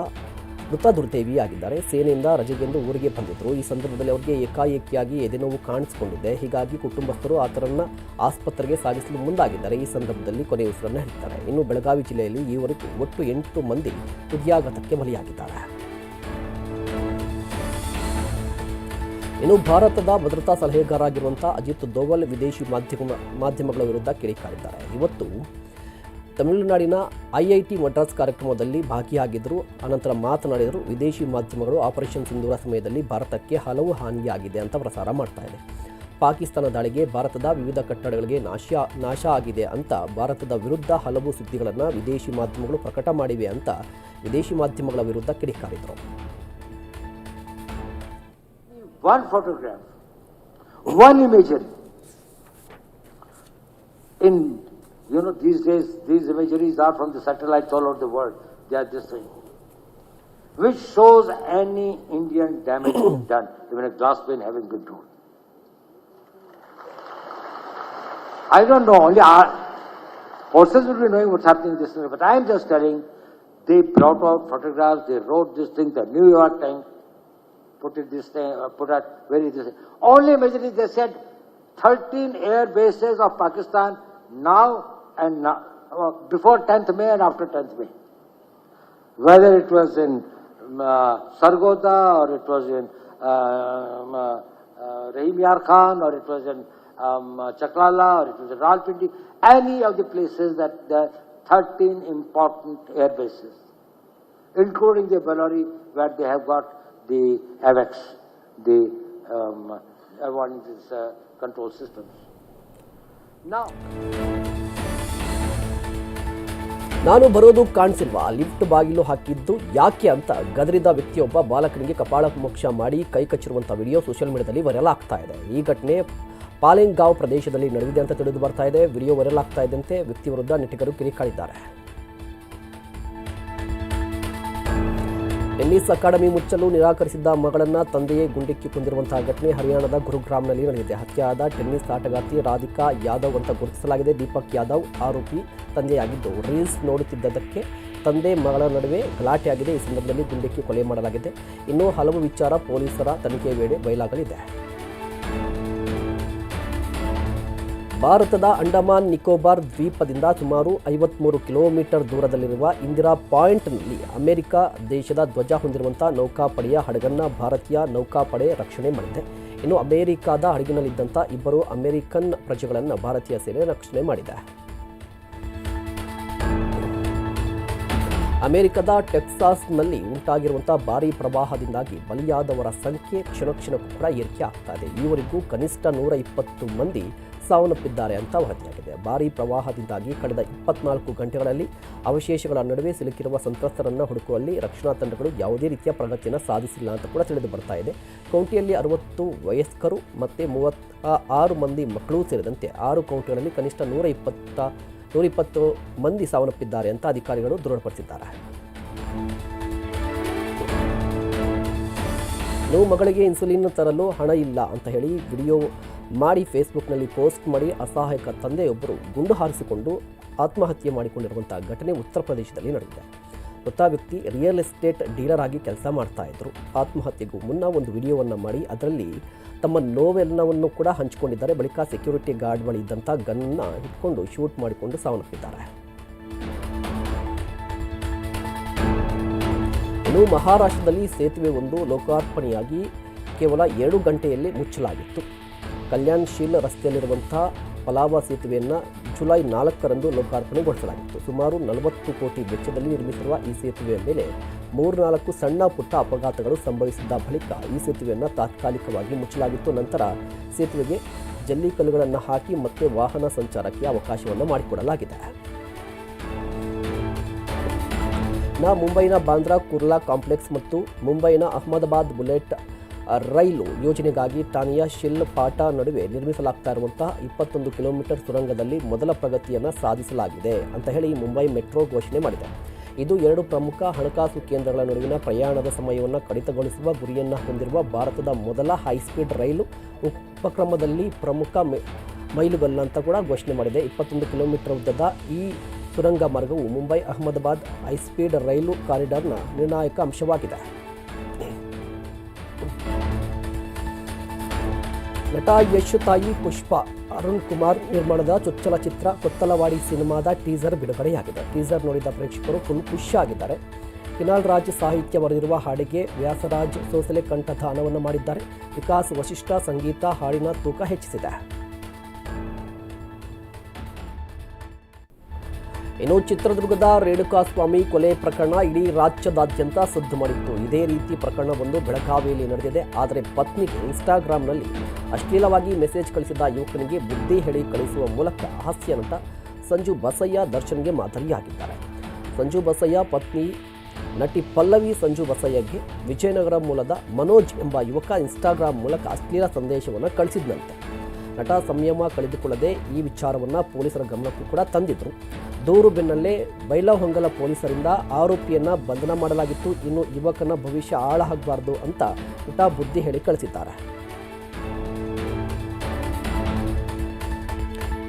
ಮೃತ ದುರ್ದೇವಿಯಾಗಿದ್ದಾರೆ ಸೇನೆಯಿಂದ ರಜೆಗೆಂದು ಊರಿಗೆ ಬಂದಿದ್ದರು ಈ ಸಂದರ್ಭದಲ್ಲಿ ಅವರಿಗೆ ಏಕಾಏಕಿಯಾಗಿ ಎದೆನೋವು ಕಾಣಿಸಿಕೊಂಡಿದೆ. ಹೀಗಾಗಿ ಕುಟುಂಬಸ್ಥರು ಆತನನ್ನು ಆಸ್ಪತ್ರೆಗೆ ಸಾಗಿಸಲು ಮುಂದಾಗಿದ್ದಾರೆ. ಈ ಸಂದರ್ಭದಲ್ಲಿ ಕೊನೆಯ ಉಸಿರನ್ನು ಹೇಳ್ತಾರೆ ಇನ್ನು ಬೆಳಗಾವಿ ಜಿಲ್ಲೆಯಲ್ಲಿ ಈವರೆಗೂ ಒಟ್ಟು ಎಂಟು ಮಂದಿ ಹೃದಯಾಘಾತಕ್ಕೆ ಬಲಿಯಾಗಿದ್ದಾರೆ. ಇನ್ನು ಭಾರತದ ಭದ್ರತಾ ಸಲಹೆಗಾರ ಆಗಿರುವಂಥ ಅಜಿತ್ ದೋವಲ್ ವಿದೇಶಿ ಮಾಧ್ಯಮ, ಮಾಧ್ಯಮಗಳ ವಿರುದ್ಧ ಕಿಡಿಕಾರಿದ್ದಾರೆ. ಇವತ್ತು ತಮಿಳುನಾಡಿನ ಐಐಟಿ ಮಡ್ರಾಸ್ ಕಾರ್ಯಕ್ರಮದಲ್ಲಿ ಭಾಗಿಯಾಗಿದ್ದರು ಅನಂತರ ಮಾತನಾಡಿದರು ವಿದೇಶಿ ಮಾಧ್ಯಮಗಳು ಆಪರೇಷನ್ ಸಿಂಧೂರ ಸಮಯದಲ್ಲಿ ಭಾರತಕ್ಕೆ ಹಲವು ಹಾನಿಯಾಗಿದೆ ಅಂತ ಪ್ರಸಾರ ಮಾಡ್ತಾ ಇದೆ ಪಾಕಿಸ್ತಾನ ದಾಳಿಗೆ ಭಾರತದ ವಿವಿಧ ಕಟ್ಟಡಗಳಿಗೆ ನಾಶ ನಾಶ ಆಗಿದೆ ಅಂತ ಭಾರತದ ವಿರುದ್ಧ ಹಲವು ಸುದ್ದಿಗಳನ್ನು ವಿದೇಶಿ ಮಾಧ್ಯಮಗಳು ಪ್ರಕಟ ಮಾಡಿವೆ ಅಂತ ವಿದೇಶಿ ಮಾಧ್ಯಮಗಳ ವಿರುದ್ಧ ಕಿಡಿಕಾರಿದರು one photograph. In, you know, these days, these imageries are from the satellites all over the world. They are this thing. Which shows any Indian damage done, even a glass pane having been torn. I don't know, only our forces will be knowing what's happening in this thing, but I am just telling, they brought out photographs, they wrote this thing, the New York Times, put it this thing, uh, put out very this. Only imagine it, they said 13 air bases of Pakistan now and uh, before 10th May and after 10th May. Whether it was in uh, Sargoda or it was in uh, um, uh, uh, Rahim Yar Khan or it was in um, uh, Chaklala or it was in Rawalpindi, any of the places that are 13 important air bases, including the Bellary where they have got the AVEX, the um, uh, control systems. Now, ನಾನು ಬರೋದು ಕಾಣಿಸಿಲ್ವಾ? Lift ಬಾಗಿಲು ಹಾಕಿದ್ದು ಯಾಕೆ ಅಂತ ಗದರಿದ ವ್ಯಕ್ತಿಯೊಬ್ಬ ಬಾಲಕನಿಗೆ ಕಪಾಳ ಮೋಕ್ಷ ಮಾಡಿ ಕೈ ಕಚ್ಚಿರುವಂಥ ವಿಡಿಯೋ ಸೋಷಿಯಲ್ ಮೀಡಿಯಾದಲ್ಲಿ ವೈರಲ್ ಆಗ್ತಾ ಇದೆ. ಈ ಘಟನೆ ಪಾಲೆಂಗಾವ್ ಪ್ರದೇಶದಲ್ಲಿ ನಡೆದಿದೆ ಅಂತ ತಿಳಿದು ಬರ್ತಾ ಇದೆ. ವಿಡಿಯೋ ವೈರಲ್ ಆಗ್ತಾ ಇದ್ದಂತೆ ವ್ಯಕ್ತಿ ವಿರುದ್ಧ ನೆಟ್ಟಿಗರು ಕಿರಿಕಾಡಿದ್ದಾರೆ ಟೆನ್ನಿಸ್ ಅಕಾಡೆಮಿ ಮುಚ್ಚಲು ನಿರಾಕರಿಸಿದ್ದ ಮಗಳನ್ನ ತಂದೆಯೇ ಗುಂಡಿಕ್ಕಿ ಕೊಂದಿರುವಂತಹ ಘಟನೆ ಹರಿಯಾಣದ ಗುರುಗ್ರಾಮ್ನಲ್ಲಿ ನಡೆದಿದೆ. ಹತ್ಯೆಯಾದ ಟೆನ್ನಿಸ್ ಆಟಗಾರ್ತಿ ರಾಧಿಕಾ ಯಾದವ್ ಅಂತ ಗುರುತಿಸಲಾಗಿದೆ. ದೀಪಕ್ ಯಾದವ್ ಆರೋಪಿ ತಂದೆಯಾಗಿದ್ದು, ರೀಲ್ಸ್ ನೋಡುತ್ತಿದ್ದದಕ್ಕೆ ತಂದೆ ಮಗಳ ನಡುವೆ ಗಲಾಟೆಯಾಗಿದೆ. ಈ ಸಂದರ್ಭದಲ್ಲಿ ಗುಂಡಿಕ್ಕಿ ಕೊಲೆ ಮಾಡಲಾಗಿದೆ. ಇನ್ನೂ ಹಲವು ವಿಚಾರ ಪೊಲೀಸರ ತನಿಖೆ ವೇಳೆ ಬಯಲಾಗಲಿದೆ. ಭಾರತದ ಅಂಡಮಾನ್ ನಿಕೋಬಾರ್ ದ್ವೀಪದಿಂದ ಸುಮಾರು ಐವತ್ಮೂರು ಕಿಲೋಮೀಟರ್ ದೂರದಲ್ಲಿರುವ ಇಂದಿರಾ ಪಾಯಿಂಟ್ನಲ್ಲಿ ಅಮೆರಿಕ ದೇಶದ ಧ್ವಜ ಹೊಂದಿರುವಂಥ ನೌಕಾಪಡೆಯ ಹಡಗನ್ನು ಭಾರತೀಯ ನೌಕಾಪಡೆ ರಕ್ಷಣೆ ಮಾಡಿದೆ. ಇನ್ನು ಅಮೆರಿಕದ ಹಡಗಿನಲ್ಲಿದ್ದಂಥ ಇಬ್ಬರು ಅಮೆರಿಕನ್ ಪ್ರಜೆಗಳನ್ನು ಭಾರತೀಯ ಸೇನೆ ರಕ್ಷಣೆ ಮಾಡಿದೆ. ಅಮೆರಿಕದ ಟೆಕ್ಸಾಸ್ನಲ್ಲಿ ಉಂಟಾಗಿರುವಂಥ ಭಾರೀ ಪ್ರವಾಹದಿಂದಾಗಿ ಬಲಿಯಾದವರ ಸಂಖ್ಯೆ ಕ್ಷಣ ಕ್ಷಣಕ್ಕೂ ಕೂಡ ಏರಿಕೆ ಆಗ್ತಾ ಇದೆ. ಈವರೆಗೂ ಕನಿಷ್ಠ ನೂರ ಇಪ್ಪತ್ತು ಮಂದಿ ಸಾವನ್ನಪ್ಪಿದ್ದಾರೆ ಅಂತ ವರದಿಯಾಗಿದೆ. ಭಾರಿ ಪ್ರವಾಹದಿಂದಾಗಿ ಕಳೆದ ಇಪ್ಪತ್ನಾಲ್ಕು ಗಂಟೆಗಳಲ್ಲಿ ಅವಶೇಷಗಳ ನಡುವೆ ಸಿಲುಕಿರುವ ಸಂತ್ರಸ್ತರನ್ನು ಹುಡುಕುವಲ್ಲಿ ರಕ್ಷಣಾ ತಂಡಗಳು ಯಾವುದೇ ರೀತಿಯ ಪ್ರಗತಿಯನ್ನು ಸಾಧಿಸಿಲ್ಲ ಅಂತ ಕೂಡ ತಿಳಿದು ಬರ್ತಾ ಇದೆ. ಕೌಂಟಿಯಲ್ಲಿ ಅರವತ್ತು ವಯಸ್ಕರು ಮತ್ತು ಮೂವತ್ತ ಆರು ಮಂದಿ ಮಕ್ಕಳು ಸೇರಿದಂತೆ ಆರು ಕೌಂಟಿಗಳಲ್ಲಿ ಕನಿಷ್ಠ ನೂರ ಇಪ್ಪತ್ತ ನೂರಿಪ್ಪತ್ತು ಮಂದಿ ಸಾವನ್ನಪ್ಪಿದ್ದಾರೆ ಅಂತ ಅಧಿಕಾರಿಗಳು ದೃಢಪಡಿಸಿದ್ದಾರೆ. ನೋವು ಮಗಳಿಗೆ ಇನ್ಸುಲಿನ್ ತರಲು ಹಣ ಇಲ್ಲ ಅಂತ ಹೇಳಿ ವಿಡಿಯೋ ಮಾಡಿ ಫೇಸ್ಬುಕ್ನಲ್ಲಿ ಪೋಸ್ಟ್ ಮಾಡಿ ಅಸಹಾಯಕ ತಂದೆಯೊಬ್ಬರು ಗುಂಡು ಹಾರಿಸಿಕೊಂಡು ಆತ್ಮಹತ್ಯೆ ಮಾಡಿಕೊಂಡಿರುವಂಥ ಘಟನೆ ಉತ್ತರ ಪ್ರದೇಶದಲ್ಲಿ ನಡೆದಿದೆ. ಮೃತ ವ್ಯಕ್ತಿ ರಿಯಲ್ ಎಸ್ಟೇಟ್ ಡೀಲರ್ ಆಗಿ ಕೆಲಸ ಮಾಡ್ತಾ ಇದ್ರು. ಆತ್ಮಹತ್ಯೆಗೂ ಮುನ್ನ ಒಂದು ವಿಡಿಯೋವನ್ನು ಮಾಡಿ ಅದರಲ್ಲಿ ತಮ್ಮ ನೋವೆಲ್ಲವನ್ನು ಕೂಡ ಹಂಚಿಕೊಂಡಿದ್ದಾರೆ. ಬಳಿಕ ಸೆಕ್ಯೂರಿಟಿ ಗಾರ್ಡ್ ಬಳಿ ಇದ್ದಂಥ ಗನ್ನ ಇಟ್ಕೊಂಡು ಶೂಟ್ ಮಾಡಿಕೊಂಡು ಸಾವನ್ನಪ್ಪಿದ್ದಾರೆ. ಇನ್ನು ಮಹಾರಾಷ್ಟ್ರದಲ್ಲಿ ಸೇತುವೆ ಒಂದು ಲೋಕಾರ್ಪಣೆಯಾಗಿ ಕೇವಲ ಎರಡು ಗಂಟೆಯಲ್ಲಿ ಮುಚ್ಚಲಾಗಿತ್ತು. ಕಲ್ಯಾಣ್ ರಸ್ತೆಯಲ್ಲಿರುವಂತಹ ರಸ್ತೆಯಲ್ಲಿರುವಂಥ ಪಲಾವ ಸೇತುವೆಯನ್ನು ಜುಲೈ ನಾಲ್ಕರಂದು ಲೋಕಾರ್ಪಣೆಗೊಳಿಸಲಾಗಿತ್ತು. ಸುಮಾರು ನಲವತ್ತು ಕೋಟಿ ವೆಚ್ಚದಲ್ಲಿ ನಿರ್ಮಿಸಿರುವ ಈ ಸೇತುವೆಯ ಮೇಲೆ ಮೂರ್ನಾಲ್ಕು ಸಣ್ಣ ಪುಟ್ಟ ಅಪಘಾತಗಳು ಸಂಭವಿಸಿದ್ದ ಬಳಿಕ ಈ ಸೇತುವೆಯನ್ನು ತಾತ್ಕಾಲಿಕವಾಗಿ ಮುಚ್ಚಲಾಗಿತ್ತು. ನಂತರ ಸೇತುವೆಗೆ ಜಲ್ಲಿಕಲ್ಲುಗಳನ್ನು ಹಾಕಿ ಮತ್ತೆ ವಾಹನ ಸಂಚಾರಕ್ಕೆ ಅವಕಾಶವನ್ನು ಮಾಡಿಕೊಡಲಾಗಿದೆ. ನಾ ಮುಂಬೈನ ಬಾಂದ್ರಾ ಕುರ್ಲಾ ಕಾಂಪ್ಲೆಕ್ಸ್ ಮತ್ತು ಮುಂಬೈನ ಅಹಮದಾಬಾದ್ ಬುಲೆಟ್ ರೈಲು ಯೋಜನೆಗಾಗಿ ಠಾಣೆಯ ಶಿಲ್ ಪಾಟ ನಡುವೆ ನಿರ್ಮಿಸಲಾಗ್ತಾ ಇರುವಂತಹ ಇಪ್ಪತ್ತೊಂದು ಕಿಲೋಮೀಟರ್ ಸುರಂಗದಲ್ಲಿ ಮೊದಲ ಪ್ರಗತಿಯನ್ನು ಸಾಧಿಸಲಾಗಿದೆ ಅಂತ ಹೇಳಿ ಮುಂಬೈ ಮೆಟ್ರೋ ಘೋಷಣೆ ಮಾಡಿದೆ. ಇದು ಎರಡು ಪ್ರಮುಖ ಹಣಕಾಸು ಕೇಂದ್ರಗಳ ನಡುವಿನ ಪ್ರಯಾಣದ ಸಮಯವನ್ನು ಕಡಿತಗೊಳಿಸುವ ಗುರಿಯನ್ನು ಹೊಂದಿರುವ ಭಾರತದ ಮೊದಲ ಹೈಸ್ಪೀಡ್ ರೈಲು ಉಪಕ್ರಮದಲ್ಲಿ ಪ್ರಮುಖ ಮೆ, ಮೈಲುಗಲ್ಲಂತ ಕೂಡ ಘೋಷಣೆ ಮಾಡಿದೆ. ಇಪ್ಪತ್ತೊಂದು ಕಿಲೋಮೀಟರ್ ಉದ್ದದ ಈ ಸುರಂಗ ಮಾರ್ಗವು ಮುಂಬೈ ಅಹಮದಾಬಾದ್ ಹೈಸ್ಪೀಡ್ ರೈಲು ಕಾರಿಡಾರ್ನ ನಿರ್ಣಾಯಕ ಅಂಶವಾಗಿದೆ. ನಟ ಯಶ್ ತಾಯಿ ಪುಷ್ಪ, ಅರುಣ್ ಕುಮಾರ್ ನಿರ್ಮಾಣದ ಚೊಚ್ಚಲ ಚಿತ್ರ ಕೊತ್ತಲವಾಡಿ ಸಿನಿಮಾದ ಟೀಸರ್ ಬಿಡುಗಡೆಯಾಗಿದೆ. ಟೀಸರ್ ನೋಡಿದ ಪ್ರೇಕ್ಷಕರು ಫುಲ್ ಖುಷಿಯಾಗಿದ್ದಾರೆ ಕಿನಾಲ್ ರಾಜ್ ಸಾಹಿತ್ಯ ಬರೆದಿರುವ ಹಾಡಿಗೆ ವ್ಯಾಸರಾಜ್ ಸೋಸಲೆ ಕಂಠದಾನವನ್ನು ಮಾಡಿದ್ದಾರೆ. ವಿಕಾಸ್ ವಶಿಷ್ಠ ಸಂಗೀತ ಹಾಡಿನ ತೂಕ ಹೆಚ್ಚಿಸಿದೆ. ಇನ್ನು ಚಿತ್ರದುರ್ಗದ ರೇಣುಕಾಸ್ವಾಮಿ ಕೊಲೆ ಪ್ರಕರಣ ಇಡೀ ರಾಜ್ಯದಾದ್ಯಂತ ಸದ್ದು ಮಾಡಿತ್ತು. ಇದೇ ರೀತಿ ಪ್ರಕರಣವೊಂದು ಬೆಳಗಾವಿಯಲ್ಲಿ ನಡೆದಿದೆ. ಆದರೆ ಪತ್ನಿಗೆ ಇನ್ಸ್ಟಾಗ್ರಾಮ್ನಲ್ಲಿ ಅಶ್ಲೀಲವಾಗಿ ಮೆಸೇಜ್ ಕಳಿಸಿದ ಯುವಕನಿಗೆ ಬುದ್ಧಿ ಹೇಳಿ ಕಳಿಸುವ ಮೂಲಕ ಹಾಸ್ಯ ನಟ ಸಂಜು ಬಸಯ್ಯ ದರ್ಶನ್ಗೆ ಮಾದರಿಯಾಗಿದ್ದಾರೆ. ಸಂಜು ಬಸಯ್ಯ ಪತ್ನಿ ನಟಿ ಪಲ್ಲವಿ ಸಂಜು ಬಸಯ್ಯಗೆ ವಿಜಯನಗರ ಮೂಲದ ಮನೋಜ್ ಎಂಬ ಯುವಕ ಇನ್ಸ್ಟಾಗ್ರಾಮ್ ಮೂಲಕ ಅಶ್ಲೀಲ ಸಂದೇಶವನ್ನು ಕಳಿಸಿದ್ನಂತೆ. ನಟ ಸಂಯಮ ಕಳೆದುಕೊಳ್ಳದೆ ಈ ವಿಚಾರವನ್ನು ಪೊಲೀಸರ ಗಮನಕ್ಕೂ ಕೂಡ ತಂದಿದ್ರು. ದೂರು ಬೆನ್ನಲ್ಲೇ ಬೈಲಹೊಂಗಲ ಪೊಲೀಸರಿಂದ ಆರೋಪಿಯನ್ನ ಬಂಧನ ಮಾಡಲಾಗಿತ್ತು. ಇನ್ನು ಯುವಕನ ಭವಿಷ್ಯ ಹಾಳಾಗಬಾರ್ದು ಅಂತ ನಟ ಬುದ್ಧಿ ಹೇಳಿ ಕಳಿಸಿದ್ದಾರೆ.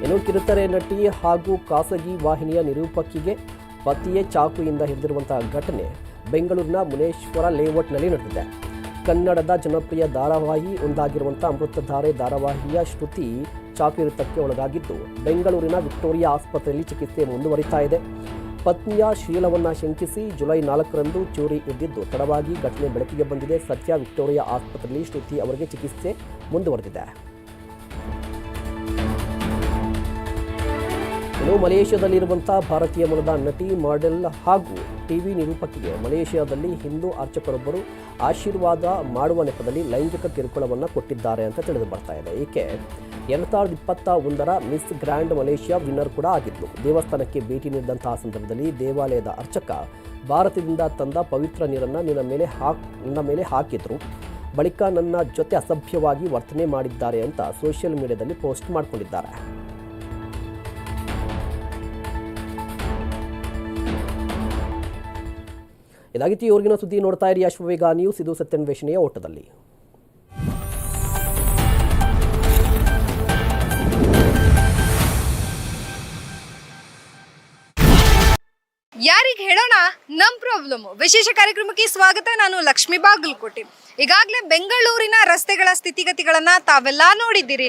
ಇನ್ನು ಕಿರುತೆರೆ ನಟಿ ಹಾಗೂ ಖಾಸಗಿ ವಾಹಿನಿಯ ನಿರೂಪಕಿಗೆ ಪತಿಯೇ ಚಾಕುಯಿಂದ ಹಿಡಿದಿರುವಂತಹ ಘಟನೆ ಬೆಂಗಳೂರಿನ ಮುನೇಶ್ವರ ಲೇಔಟ್ನಲ್ಲಿ ನಡೆದಿದೆ. ಕನ್ನಡದ ಜನಪ್ರಿಯ ಧಾರಾವಾಹಿ ಒಂದಾಗಿರುವಂಥ ಅಮೃತಧಾರೆ ಧಾರಾವಾಹಿಯ ಶ್ರುತಿ ಚಾಪಿರುತಕ್ಕೆ ಒಳಗಾಗಿದ್ದು, ಬೆಂಗಳೂರಿನ ವಿಕ್ಟೋರಿಯಾ ಆಸ್ಪತ್ರೆಯಲ್ಲಿ ಚಿಕಿತ್ಸೆ ಮುಂದುವರಿತಾ ಇದೆ. ಪತ್ನಿಯ ಶೀಲವನ್ನು ಶಂಕಿಸಿ ಜುಲೈ ನಾಲ್ಕರಂದು ಚೂರಿ ಎದ್ದಿದ್ದು, ತಡವಾಗಿ ಘಟನೆ ಬೆಳಕಿಗೆ ಬಂದಿದೆ. ಸತ್ಯ ವಿಕ್ಟೋರಿಯಾ ಆಸ್ಪತ್ರೆಯಲ್ಲಿ ಶ್ರುತಿ ಅವರಿಗೆ ಚಿಕಿತ್ಸೆ ಮುಂದುವರೆದಿದೆ. ಇನ್ನು ಮಲೇಷ್ಯಾದಲ್ಲಿರುವಂಥ ಭಾರತೀಯ ಮೂಲದ ನಟಿ, ಮಾಡೆಲ್ ಹಾಗೂ ಟಿವಿ ನಿರೂಪಕಿಗೆ ಮಲೇಷ್ಯಾದಲ್ಲಿ ಹಿಂದೂ ಅರ್ಚಕರೊಬ್ಬರು ಆಶೀರ್ವಾದ ಮಾಡುವ ನೆಪದಲ್ಲಿ ಲೈಂಗಿಕ ಕಿರುಕುಳವನ್ನು ಕೊಟ್ಟಿದ್ದಾರೆ ಅಂತ ತಿಳಿದು ಬರ್ತಾ ಇದೆ. ಈಕೆ ಎರಡು ಸಾವಿರದ ಇಪ್ಪತ್ತ ಒಂದರ ಮಿಸ್ ಗ್ರ್ಯಾಂಡ್ ಮಲೇಷ್ಯಾ ವಿನ್ನರ್ ಕೂಡ ಆಗಿದ್ದು ದೇವಸ್ಥಾನಕ್ಕೆ ಭೇಟಿ ನೀಡಿದಂತಹ ಸಂದರ್ಭದಲ್ಲಿ ದೇವಾಲಯದ ಅರ್ಚಕ ಭಾರತದಿಂದ ತಂದ ಪವಿತ್ರ ನೀರನ್ನು ನಿನ್ನ ಮೇಲೆ ಹಾಕ್, ನನ್ನ ಮೇಲೆ ಹಾಕಿದ್ರು. ಬಳಿಕ ನನ್ನ ಜೊತೆ ಅಸಭ್ಯವಾಗಿ ವರ್ತನೆ ಮಾಡಿದ್ದಾರೆ ಅಂತ ಸೋಷಿಯಲ್ ಮೀಡಿಯಾದಲ್ಲಿ ಪೋಸ್ಟ್ ಮಾಡಿಕೊಂಡಿದ್ದಾರೆ. ಇದಾಗಿತ್ತು. ಇವ್ರಿಗಿನ ಸುದ್ದಿ ನೋಡ್ತಾ ಇರಿ. ಅಶ್ವವೇಗ ನ್ಯೂಸ್. ಇದು ಸತ್ಯನ್ವೇಷಣೆಯ ಓಟದಲ್ಲಿ. ಯಾರಿಗೆ ಹೇಳೋಣ? ನಮ್ ಪ್ರಾಬ್ಲಮ್. ವಿಶೇಷ ಕಾರ್ಯಕ್ರಮಕ್ಕೆ ಸ್ವಾಗತ. ನಾನು ಲಕ್ಷ್ಮಿ ಬಾಗಲಕೋಟೆ. ಈಗಾಗಲೇ ಬೆಂಗಳೂರಿನ ರಸ್ತೆಗಳ ಸ್ಥಿತಿಗತಿಗಳನ್ನ ತಾವೆಲ್ಲ ನೋಡಿದ್ದೀರಿ.